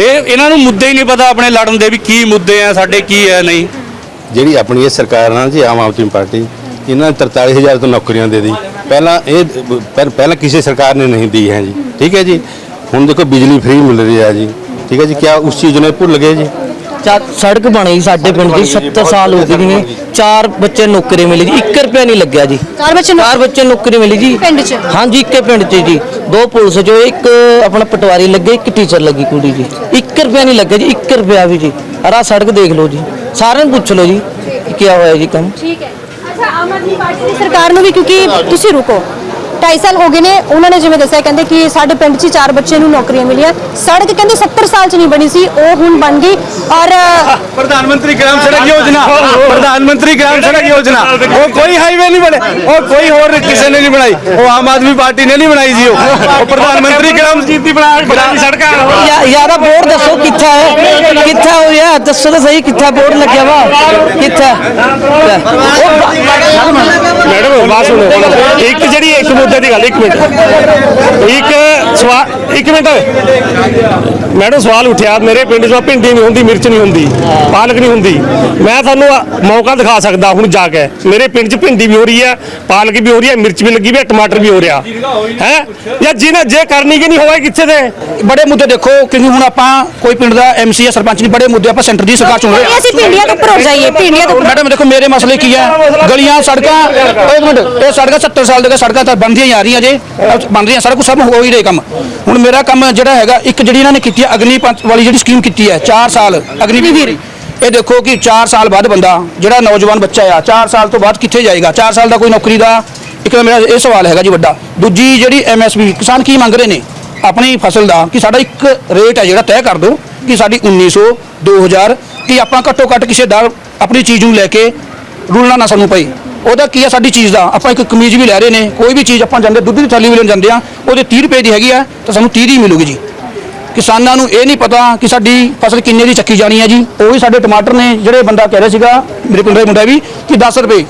Speaker 3: ਇਹ ਇਹਨਾਂ ਨੂੰ ਮੁੱਦੇ ਹੀ ਨਹੀਂ ਪਤਾ ਆਪਣੇ ਲੜਨ ਦੇ ਵੀ ਕੀ ਮੁੱਦੇ ਆ, ਸਾਡੇ ਕੀ ਹੈ ਨਹੀਂ।
Speaker 13: ਜਿਹੜੀ ਆਪਣੀ ਇਹ ਸਰਕਾਰ ਨਾਲ ਜੀ, ਆਮ ਆਦਮੀ ਪਾਰਟੀ, ਇਹਨਾਂ ਨੇ 43000 ਤੋਂ ਨੌਕਰੀਆਂ ਦੇ ਦੀ ਪਹਿਲਾਂ ਇਹ ਪਰ ਪਹਿਲਾਂ ਕਿਸੇ ਸਰਕਾਰ ਨੇ ਨਹੀਂ ਦੀ ਹੈ ਜੀ। ਠੀਕ ਹੈ ਜੀ? ਹੁਣ ਦੇਖੋ ਬਿਜਲੀ ਫ੍ਰੀ ਮਿਲ ਰਹੀ ਹੈ ਜੀ। ਠੀਕ ਹੈ ਜੀ? ਕਿਆ ਉਸ ਚੀਜ਼ ਨੂੰ ਇਹ ਭੁੱਲ ਗਏ ਜੀ?
Speaker 14: ਚਾ- ਸੜਕ ਬਣੀ ਸਾਡੇ ਪਿੰਡ ਦੀ 70 ਸਾਲ ਹੋ ਗਏ ਨੇ। ਚਾਰ ਬੱਚੇ ਨੌਕਰੀ ਮਿਲੀ ਜੀ 1 ਰੁਪਿਆ ਨਹੀਂ ਲੱਗਿਆ ਜੀ।
Speaker 8: ਚਾਰ ਬੱਚੇ ਨੂੰ
Speaker 14: ਚਾਰ ਬੱਚੇ ਨੌਕਰੀ ਮਿਲੀ ਜੀ।
Speaker 8: ਪਿੰਡ 'ਚ?
Speaker 14: ਹਾਂਜੀ ਇੱਕੇ ਪਿੰਡ 'ਚ ਜੀ। ਦੋ ਪੁਲਿਸ ਜੋ ਇੱਕ ਆਪਣਾ ਪਟਵਾਰੀ ਲੱਗੇ ਇੱਕ ਟੀਚਰ ਲੱਗੀ ਕੁੜੀ ਜੀ। 1 ਰੁਪਿਆ ਨਹੀਂ ਲੱਗਿਆ ਜੀ 1 ਰੁਪਿਆ ਵੀ ਜੀ। ਅਰਾ ਸੜਕ ਦੇਖ ਲਓ ਜੀ। ਸਾਰਿਆਂ ਨੂੰ ਪੁੱਛ ਲਓ ਜੀ ਕਿ ਕੀ ਹੋਇਆ ਜੀ ਕੰਮ।
Speaker 8: ਠੀਕ ਹੈ। ਅੱਛਾ ਆਮ ਆਦਮੀ ਪਾਰਟੀ ਦੀ ਸਰਕਾਰ ਨੂੰ ਵੀ ਕਿਉਂਕਿ ਤੁਸੀਂ ਰੁਕੋ। 2.5 ਸਾਲ ਹੋ ਗਏ ਨੇ ਉਹਨਾਂ ਨੇ ਜਿਵੇਂ ਦੱਸਿਆ ਕਹਿੰਦੇ ਕਿ ਸਾਡੇ ਪਿੰਡ 'ਚ ਚਾਰ ਬੱਚਿਆਂ ਨੂੰ ਨੌਕਰੀਆਂ ਮਿਲੀਆਂ। ਸੜਕ ਕਹਿੰਦੇ 70 ਸਾਲ 'ਚ ਨਹੀਂ ਬਣੀ ਸੀ ਉਹ ਹੁਣ ਬਣ ਗਈ ਔਰ
Speaker 12: ਪ੍ਰਧਾਨ ਮੰਤਰੀ ਗ੍ਰਾਮ ਸੜਕ ਯੋਜਨਾ। ਪ੍ਰਧਾਨ ਮੰਤਰੀ ਗ੍ਰਾਮ ਸੜਕ ਯੋਜਨਾ। ਉਹ ਕੋਈ ਹਾਈਵੇ ਨਹੀਂ ਬਣੇ। ਉਹ ਕੋਈ ਹੋਰ ਕਿਸੇ ਨੇ ਨਹੀਂ ਬਣਾਈ। ਉਹ ਆਮ ਆਦਮੀ ਪਾਰਟੀ ਨੇ ਨਹੀਂ ਬਣਾਈ ਜੀ ਉਹ। ਉਹ ਪ੍ਰਧਾਨ ਮੰਤਰੀ ਗ੍ਰਾਮ ਜੀਤੀ ਬਣਾ ਸੜਕਾਂ।
Speaker 14: ਯਾਰਾ ਬੋਰਡ ਦੱਸੋ ਕਿੱਥੇ ਹੈ? ਕਿੱਥੇ ਹੋਇਆ ਦੱਸੋ ਤਾਂ ਸਹੀ ਕਿੱਥੇ ਬੋਰਡ ਲੱਗਿਆ ਵਾ? ਕਿੱਥੇ?
Speaker 5: ਮੈਡਮ ਬਾਤ ਸੁਣੋ। ਇੱਕ ਜਿਹੜੀ ਇੱਕ ਮੁੱਦੇ ਦੀ ਗੱਲ ਇੱਕ ਮਿੰਟ ਇੱਕ ਸਵਾਲ ਇੱਕ ਮਿੰਟ ਮੈਡਮ ਸਵਾਲ ਉੱਠਿਆ। ਮੇਰੇ ਪਿੰਡ 'ਚ ਭਿੰਡੀ ਨਹੀਂ ਹੁੰਦੀ ਮਿਰਚ ਨਹੀਂ ਹੁੰਦੀ ਪਾਲਕ ਨਹੀਂ ਹੁੰਦੀ। ਮੈਂ ਤੁਹਾਨੂੰ ਆ- ਮੌਕਾ ਦਿਖਾ ਸਕਦਾ ਹੁਣ ਜਾ ਕੇ। ਮੇਰੇ ਪਿੰਡ 'ਚ ਭਿੰਡੀ ਵੀ ਹੋ ਰਹੀ ਹੈ ਪਾਲਕ ਵੀ ਹੋ ਰਹੀ ਹੈ ਮਿਰਚ ਵੀ ਲੱਗੀ ਵੀ ਹੈ ਟਮਾਟਰ ਵੀ ਹੋ ਰਿਹਾ। ਹੈ? ਜਾਂ ਜਿਹਨੇ ਜੇ ਕਰਨੀ ਕਿ ਨਹੀਂ ਹੋਵੇ ਕਿੱਥੇ ਦੇ?
Speaker 10: ਬੜੇ ਮੁੱਦੇ ਦੇਖੋ ਕਿਉਂਕਿ ਹੁਣ ਆਪਾਂ ਕੋਈ ਪਿੰਡ ਦਾ ਐਮਸੀ ਜਾਂ ਸਰਪੰਚ ਨਹੀਂ ਬੜੇ ਮੁੱਦੇ ਆਪਾਂ ਸੈਂਟਰ ਦੀ ਸਰਕਾਰ ਚੁਣ ਰਹੇ
Speaker 8: ਅਸੀਂ ਪਿੰਡੀਆਂ ਤੋਂ ਹੋ ਜਾਈਏ ਪਿੰਡੀਆਂ ਤੋਂ।
Speaker 10: ਮੈਡਮ ਦੇਖੋ ਮੇਰੇ ਮਸਲੇ ਕੀ ਹੈ? ਗਲੀਆਂ ਸੜਕਾਂ ਇੱਕ ਮਿੰਟ ਇਹ ਸੜਕਾਂ 70 ਸਾਲ ਦੇ ਸੜਕਾਂ ਤਾਂ ਬਣਦੀਆਂ ਜਾ ਰਹੀਆਂ ਜੇ। ਬਣ ਰਹੀਆਂ ਸਾਰਾ ਕੁਝ ਸਭ ਹੋ ਹੀ ਰਹੇ ਕੰਮ। ਹੁਣ ਮੇਰਾ ਕੰਮ ਜਿਹੜਾ ਹੈਗਾ, ਇੱਕ ਜਿਹੜੀ ਇਹਨਾਂ ਨੇ ਕੀਤੀ ਹੈ, ਅਗਨੀ ਪੰਥ ਵਾਲੀ ਜਿਹੜੀ ਸਕੀਮ ਕੀਤੀ ਹੈ 4 ਸਾਲ, ਅਗਨੀ ਵੀਰ ਇਹ ਦੇਖੋ ਕਿ 4 ਸਾਲ ਬਾਅਦ ਬੰਦਾ, ਜਿਹੜਾ ਨੌਜਵਾਨ ਬੱਚਾ ਆ 4 ਸਾਲ ਤੋਂ ਬਾਅਦ ਕਿੱਥੇ ਜਾਏਗਾ? 4 ਸਾਲ ਦਾ ਕੋਈ ਨੌਕਰੀ ਦਾ ਇੱਕ ਮੇਰਾ ਇਹ ਸਵਾਲ ਹੈਗਾ ਜੀ ਵੱਡਾ। ਦੂਜੀ ਜਿਹੜੀ ਐਮਐਸਪੀ ਕਿਸਾਨ ਕੀ ਮੰਗ ਰਹੇ ਨੇ? ਆਪਣੀ ਫਸਲ ਦਾ, ਕਿ ਸਾਡਾ ਇੱਕ ਰੇਟ ਹੈ ਜਿਹੜਾ ਤੈਅ ਕਰ ਦਿਓ, ਕਿ ਸਾਡੀ 1900 2000 ਕਿ ਆਪਾਂ ਘੱਟੋ ਘੱਟ ਕਿਸੇ ਦਾ ਆਪਣੀ ਚੀਜ਼ ਨੂੰ ਲੈ ਕੇ ਰੁਲਣਾ ਨਾ ਸਾਨੂੰ ਪਏ। ਉਹਦਾ ਕੀ ਆ ਸਾਡੀ ਚੀਜ਼ ਦਾ? ਆਪਾਂ ਇੱਕ ਕਮੀਜ਼ ਵੀ ਲੈ ਰਹੇ ਨੇ, ਕੋਈ ਵੀ ਚੀਜ਼ ਆਪਾਂ ਜਾਂਦੇ, ਦੁੱਧ ਦੀ ਥੈਲੀ ਵੀ ਲੈਣ ਜਾਂਦੇ ਆ, ਉਹਦੇ 30 ਰੁਪਏ ਦੀ ਹੈਗੀ ਆ, ਤਾਂ ਸਾਨੂੰ 30 ਦੀ ਮਿਲੂਗੀ ਜੀ। ਕਿਸਾਨਾਂ ਨੂੰ ਇਹ ਨਹੀਂ ਪਤਾ ਕਿ ਸਾਡੀ ਫਸਲ ਕਿੰਨੇ ਦੀ ਚੱਕੀ ਜਾਣੀ ਹੈ ਜੀ। ਉਹ ਵੀ ਸਾਡੇ ਟਮਾਟਰ ਨੇ, ਜਿਹੜੇ ਬੰਦਾ ਕਹਿ ਰਿਹਾ ਸੀਗਾ, ਮੇਰੇ ਪਿੰਡ ਦਾ ਮੁੰਡਾ ਵੀ, ਕਿ 10 ਰੁਪਏ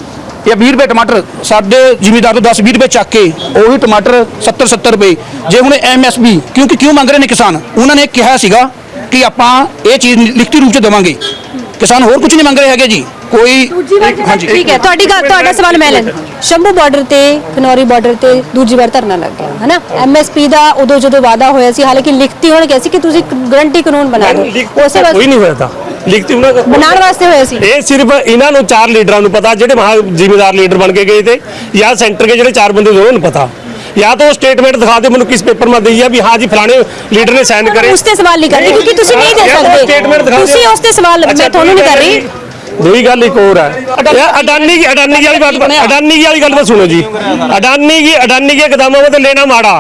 Speaker 10: ਜਾਂ 20 ਰੁਪਏ ਟਮਾਟਰ, ਸਾਡੇ ਜ਼ਿਮੀਦਾਰ ਤੋਂ 10 20 ਰੁਪਏ ਚੱਕ ਕੇ, ਉਹ ਵੀ ਟਮਾਟਰ 70 70 ਰੁਪਏ। ਜੇ ਹੁਣ ਐਮਐਸਪੀ ਕਿਉਂਕਿ ਕਿਉਂ ਮੰਗ ਰਹੇ ਨੇ ਕਿਸਾਨ? ਉਹਨਾਂ ਨੇ ਕਿਹਾ ਸੀਗਾ ਕਿ ਆਪਾਂ ਇਹ ਚੀਜ਼ ਲਿਖਤੀ ਰੂਪ ਚ ਦੇਵਾਂਗੇ। ਕਿਸਾਨ ਹੋਰ ਕੁਝ ਨਹੀਂ ਮੰਗ ਰਹੇ ਹੈਗੇ ਜੀ। ਕੋਈ ਹਾਂਜੀ
Speaker 8: ਠੀਕ ਹੈ ਤੁਹਾਡੀ ਗੱਲ ਤੁਹਾਡਾ ਸਵਾਲ ਮੈਂ ਲੈਣਾ ਸ਼ੰਭੂ ਬਾਰਡਰ ਤੇ ਖਨੌਰੀ ਬਾਰਡਰ ਤੇ ਦੂਜੀ ਵਾਰ ਧਰਨਾ ਲੱਗ ਗਿਆ ਹਨਾ? ਐਮਐਸਪੀ ਦਾ ਉਦੋਂ ਜਦੋਂ ਵਾਅਦਾ ਹੋਇਆ ਸੀ ਹਾਲਾਂਕਿ ਲਿਖਤੀ ਹੋਣ ਕਿਹਾ ਸੀ ਕਿ ਤੁਸੀਂ ਗਰੰਟੀ ਕਾਨੂੰਨ ਬਣਾ ਦਿਓ। ਉਸੇ
Speaker 5: ਕੋਈ ਨਹੀਂ ਹੋਇਆ ਤਾਂ। ਲਿਖਤੀ ਉਹਨਾਂ ਦਾ
Speaker 8: ਬਣਾਉਣ ਵਾਸਤੇ ਹੋਇਆ ਸੀ।
Speaker 5: ਇਹ ਸਿਰਫ ਇਹਨਾਂ ਨੂੰ ਚਾਰ ਲੀਡਰਾਂ ਨੂੰ ਪਤਾ ਜਿਹੜੇ ਮਹਾ ਜ਼ਿੰਮੇਦਾਰ ਲੀਡਰ ਬਣ ਕੇ ਗਏ ਤੇ ਜਾਂ ਸੈਂਟਰ ਦੇ ਜਿਹੜੇ ਚਾਰ ਬੰਦੇ ਉਹਨਾਂ ਨੂੰ ਪਤਾ। ਜਾਂ ਤਾਂ ਉਹ ਸਟੇਟਮੈਂਟ ਦਿਖਾ ਦੇ ਮੈਨੂੰ ਕਿਸ ਪੇਪਰ ਮੈਂ ਦਈ ਆ ਵੀ ਹਾਂ ਜੀ ਫਲਾਣੇ ਲੀਡਰ ਨੇ ਸਾਈਨ ਕਰੇ।
Speaker 8: ਉਸ ਤੇ ਸਵਾਲ ਨਹੀਂ ਕਰ ਰਹੀ ਕਿਉਂਕਿ ਤੁਸੀਂ ਨਹੀਂ ਦੇ ਸਕਦੇ। ਤੁਸੀਂ ਉਸ ਤੇ ਸਵਾਲ ਮੈਂ ਤੁਹਾਨੂੰ ਨਹੀਂ ਕਰ ਰਹੀ।
Speaker 5: दूसरी गल एक और है। यार अडानी की अडानी की वाली बात अडानी की वाली गल बात सुनो जी। अडानी की अडानी के कदमों में तो लेना माड़ा।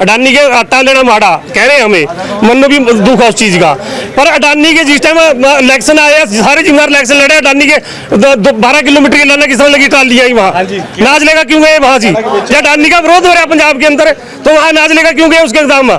Speaker 5: अडानी के आटा लेना माड़ा। कह रहे हैं हमें। मन भी दुख है उस चीज़ का। पर अडानी के जिस टाइम इलेक्शन आया सारे जिम्मेदार इलेक्शन लड़े अडानी के बारह किलोमीटर की लाना किस लगी ट्राली आई वहाँ। नाच लेगा क्यों गए वहाँ जी? या अडानी का विरोध हो रहा है पंजाब के अंदर तो वहाँ नाच लेगा क्यों गए उसके इकदाम? में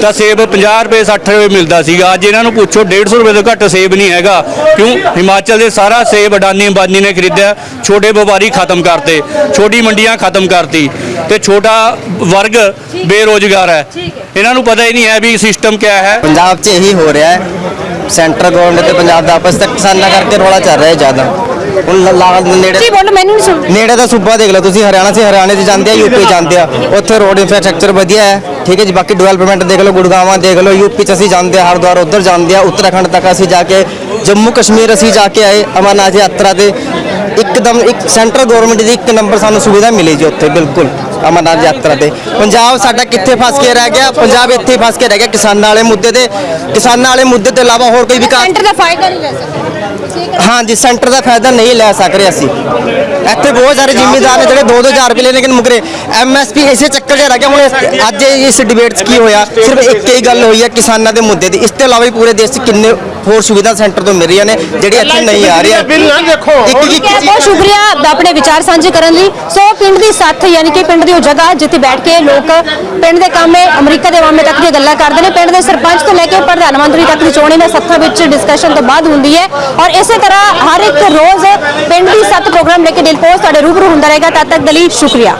Speaker 3: ਤਾਂ ਸੇਬ 50 ਰੁਪਏ 60 ਰੁਪਏ ਮਿਲਦਾ ਸੀਗਾ। ਅੱਜ ਇਹਨਾਂ ਨੂੰ ਪੁੱਛੋ 150 ਰੁਪਏ ਤੋਂ ਘੱਟ ਸੇਬ ਨਹੀਂ ਹੈਗਾ। ਕਿਉਂ? ਹਿਮਾਚਲ ਦੇ ਸਾਰਾ ਸੇਬ ਅਡਾਨੀ ਅੰਬਾਨੀ ਨੇ ਖਰੀਦਿਆ। ਛੋਟੇ ਵਪਾਰੀ ਖਤਮ ਕਰਤੇ। ਛੋਟੀ ਮੰਡੀਆਂ ਖਤਮ ਕਰਤੀ। ਤੇ ਛੋਟਾ ਵਰਗ ਬੇਰੋਜ਼ਗਾਰ ਹੈ। ਇਹਨਾਂ ਨੂੰ ਪਤਾ ਹੀ ਨਹੀਂ ਹੈ ਵੀ ਸਿਸਟਮ ਕਿਆ ਹੈ।
Speaker 14: ਪੰਜਾਬ 'ਚ ਇਹੀ ਹੋ ਰਿਹਾ ਹੈ। ਸੈਂਟਰ ਗਵਰਨਮੈਂਟ ਤੇ ਪੰਜਾਬ ਦਾ ਆਪਸ ਤੱਕ ਕਿਸਾਨਾਂ ਕਰਕੇ ਰੌਲਾ ਚੱਲ ਰਿਹਾ ਜ਼ਿਆਦਾ। ਹੁਣ ਲ- ਲਾ ਨੇੜੇ
Speaker 8: ਜੀ ਬੋਲੋ ਮੈਨੂੰ ਨਹੀਂ ਸੁਣ
Speaker 14: ਨੇੜੇ ਦਾ ਸੂਬਾ ਦੇਖ ਲਓ ਤੁਸੀਂ ਹਰਿਆਣਾ ਸੇ ਹਰਿਆਣੇ 'ਚ ਜਾਂਦੇ ਆ ਯੂਪੀ ਜਾਂਦੇ ਆ। ਉੱਥੇ ਰੋਡ ਇਨਫਰਾਸਟ੍ਰਕਚਰ ਵਧੀਆ ਹੈ। ਠੀਕ ਹੈ ਜੀ ਬਾਕੀ ਡਿਵੈਲਪਮੈਂਟ ਦੇਖ ਲਓ ਗੁੜਗਾਵਾਂ ਦੇਖ ਲਓ ਯੂਪੀ 'ਚ ਅਸੀਂ ਜਾਂਦੇ ਆ ਹਰਿਦੁਆਰ ਉੱਧਰ ਜਾਂਦੇ ਆ ਉੱਤਰਾਖੰਡ ਤੱਕ ਅਸੀਂ ਜਾ ਕੇ ਜੰਮੂ ਕਸ਼ਮੀਰ ਅਸੀਂ ਜਾ ਕੇ ਆਏ ਅਮਰਨਾਥ ਯਾਤਰਾ ਤੇ। ਇੱਕਦਮ ਇੱਕ ਸੈਂਟਰ ਗਵਰਨਮੈਂਟ ਦੀ ਇੱਕ ਨੰਬਰ ਸਾਨੂੰ ਸੁਵਿਧਾ ਮਿਲੀ ਜੀ ਉੱਥੇ ਬਿਲਕੁਲ। ਅਮਰਨਾਥ ਯਾਤਰਾ ਤੇ। ਪੰਜਾਬ ਸਾਡਾ ਕਿੱਥੇ ਫਸ ਕੇ ਰਹਿ ਗਿਆ? ਪੰਜਾਬ ਇੱਥੇ ਹੀ ਫਸ ਕੇ ਰਹਿ ਗਿਆ ਕਿਸਾਨਾਂ ਵਾਲੇ ਮੁੱਦੇ ਤੇ। ਕਿਸਾਨਾਂ ਵਾਲੇ ਮੁੱਦੇ ਤੋਂ ਇਲਾਵਾ ਹੋਰ ਕੋਈ ਵਿਕਾਸ
Speaker 8: ਸੈਂਟਰ ਦਾ ਫਾਇਦਾ ਨਹੀਂ ਲੈ ਸਕਦੇ।
Speaker 14: ਹਾਂਜੀ ਸੈਂਟਰ ਦਾ ਫਾਇਦਾ ਨਹੀਂ ਲੈ ਸਕ ਰਹੇ ਅਸੀਂ। ਇੱਥੇ ਬਹੁਤ ਸਾਰੇ ਜ਼ਿਮੀਂਦਾਰ ਨੇ ਜਿਹੜੇ 2-2000 ਰੁਪਏ ਲੈਣੇ ਲੇਕਿਨ ਮੁਕਰੇ। ਐਮਐਸਪੀ ਇਸੇ ਚੱਕਰ 'ਚ ਰਹਿ ਗਿਆ। ਹੁਣ ਅੱਜ ਇਸ ਡਿਬੇਟ 'ਚ ਕੀ ਹੋਇਆ? ਸਿਰਫ ਇੱਕ ਹੀ ਗੱਲ ਹੋਈ ਹੈ ਕਿਸਾਨਾਂ ਦੇ ਮੁੱਦੇ ਦੀ। ਇਸ ਤੋਂ ਇਲਾਵਾ ਵੀ ਪੂਰੇ ਦੇਸ਼ 'ਚ ਕਿੰਨੇ ਹੋਰ ਸੁਵਿਧਾ ਸੈਂਟਰ ਤੋਂ ਮਿਲ ਰਹੀਆਂ ਨੇ ਜਿਹੜੀ ਇੱਥੇ ਨਹੀਂ ਆ ਰਹੀਆਂ।
Speaker 6: ਬਿੱਲ ਨਾ ਦੇਖੋ।
Speaker 14: ਇੱਕ ਇੱਕ
Speaker 8: ਬਹੁਤ ਸ਼ੁਕਰੀਆ ਆਪਣੇ ਵਿਚਾਰ ਸਾਂਝੇ ਕਰਨ ਲਈ। ਸੋ ਪਿੰਡ ਦੀ ਸੱਥ ਯਾਨੀ ਕਿ ਪਿੰਡ ਦੀ ਉਹ ਜਗ੍ਹਾ ਜਿੱਥੇ ਬੈਠ ਕੇ ਲੋਕ ਪਿੰਡ ਦੇ ਕੰਮੇ ਅਮਰੀਕਾ ਦੇ ਮਾਮਲੇ ਤੱਕ ਦੀਆਂ ਗੱਲਾਂ ਕਰਦੇ ਨੇ। ਪਿੰਡ ਦੇ ਸਰਪੰਚ ਤੋਂ ਲੈ ਕੇ ਪ੍ਰਧਾਨ ਮੰਤਰੀ ਤੱਕ ਦੀ ਚੋਣ ਇਹਨਾਂ ਸੱਥਾਂ ਵਿੱਚ ਡਿਸਕਸ਼ਨ ਤੋਂ ਬਾਅਦ ਹੁੰਦੀ ਹੈ। ਔਰ ਇਸੇ ਤਰ੍ਹਾਂ ਹਰ ਇੱਕ ਰੋਜ਼ ਪਿੰਡ ਦੀ ਸੱਤ ਪ੍ਰੋਗਰਾਮ ਲੈ ਕੇ ਦਿਲ ਪੋਸਟ ਤੁਹਾਡੇ ਰੂਬਰੂ ਹੁੰਦਾ ਰਹੇਗਾ। ਤਦ ਤੱਕ ਦੇ ਸ਼ੁਕਰੀਆ।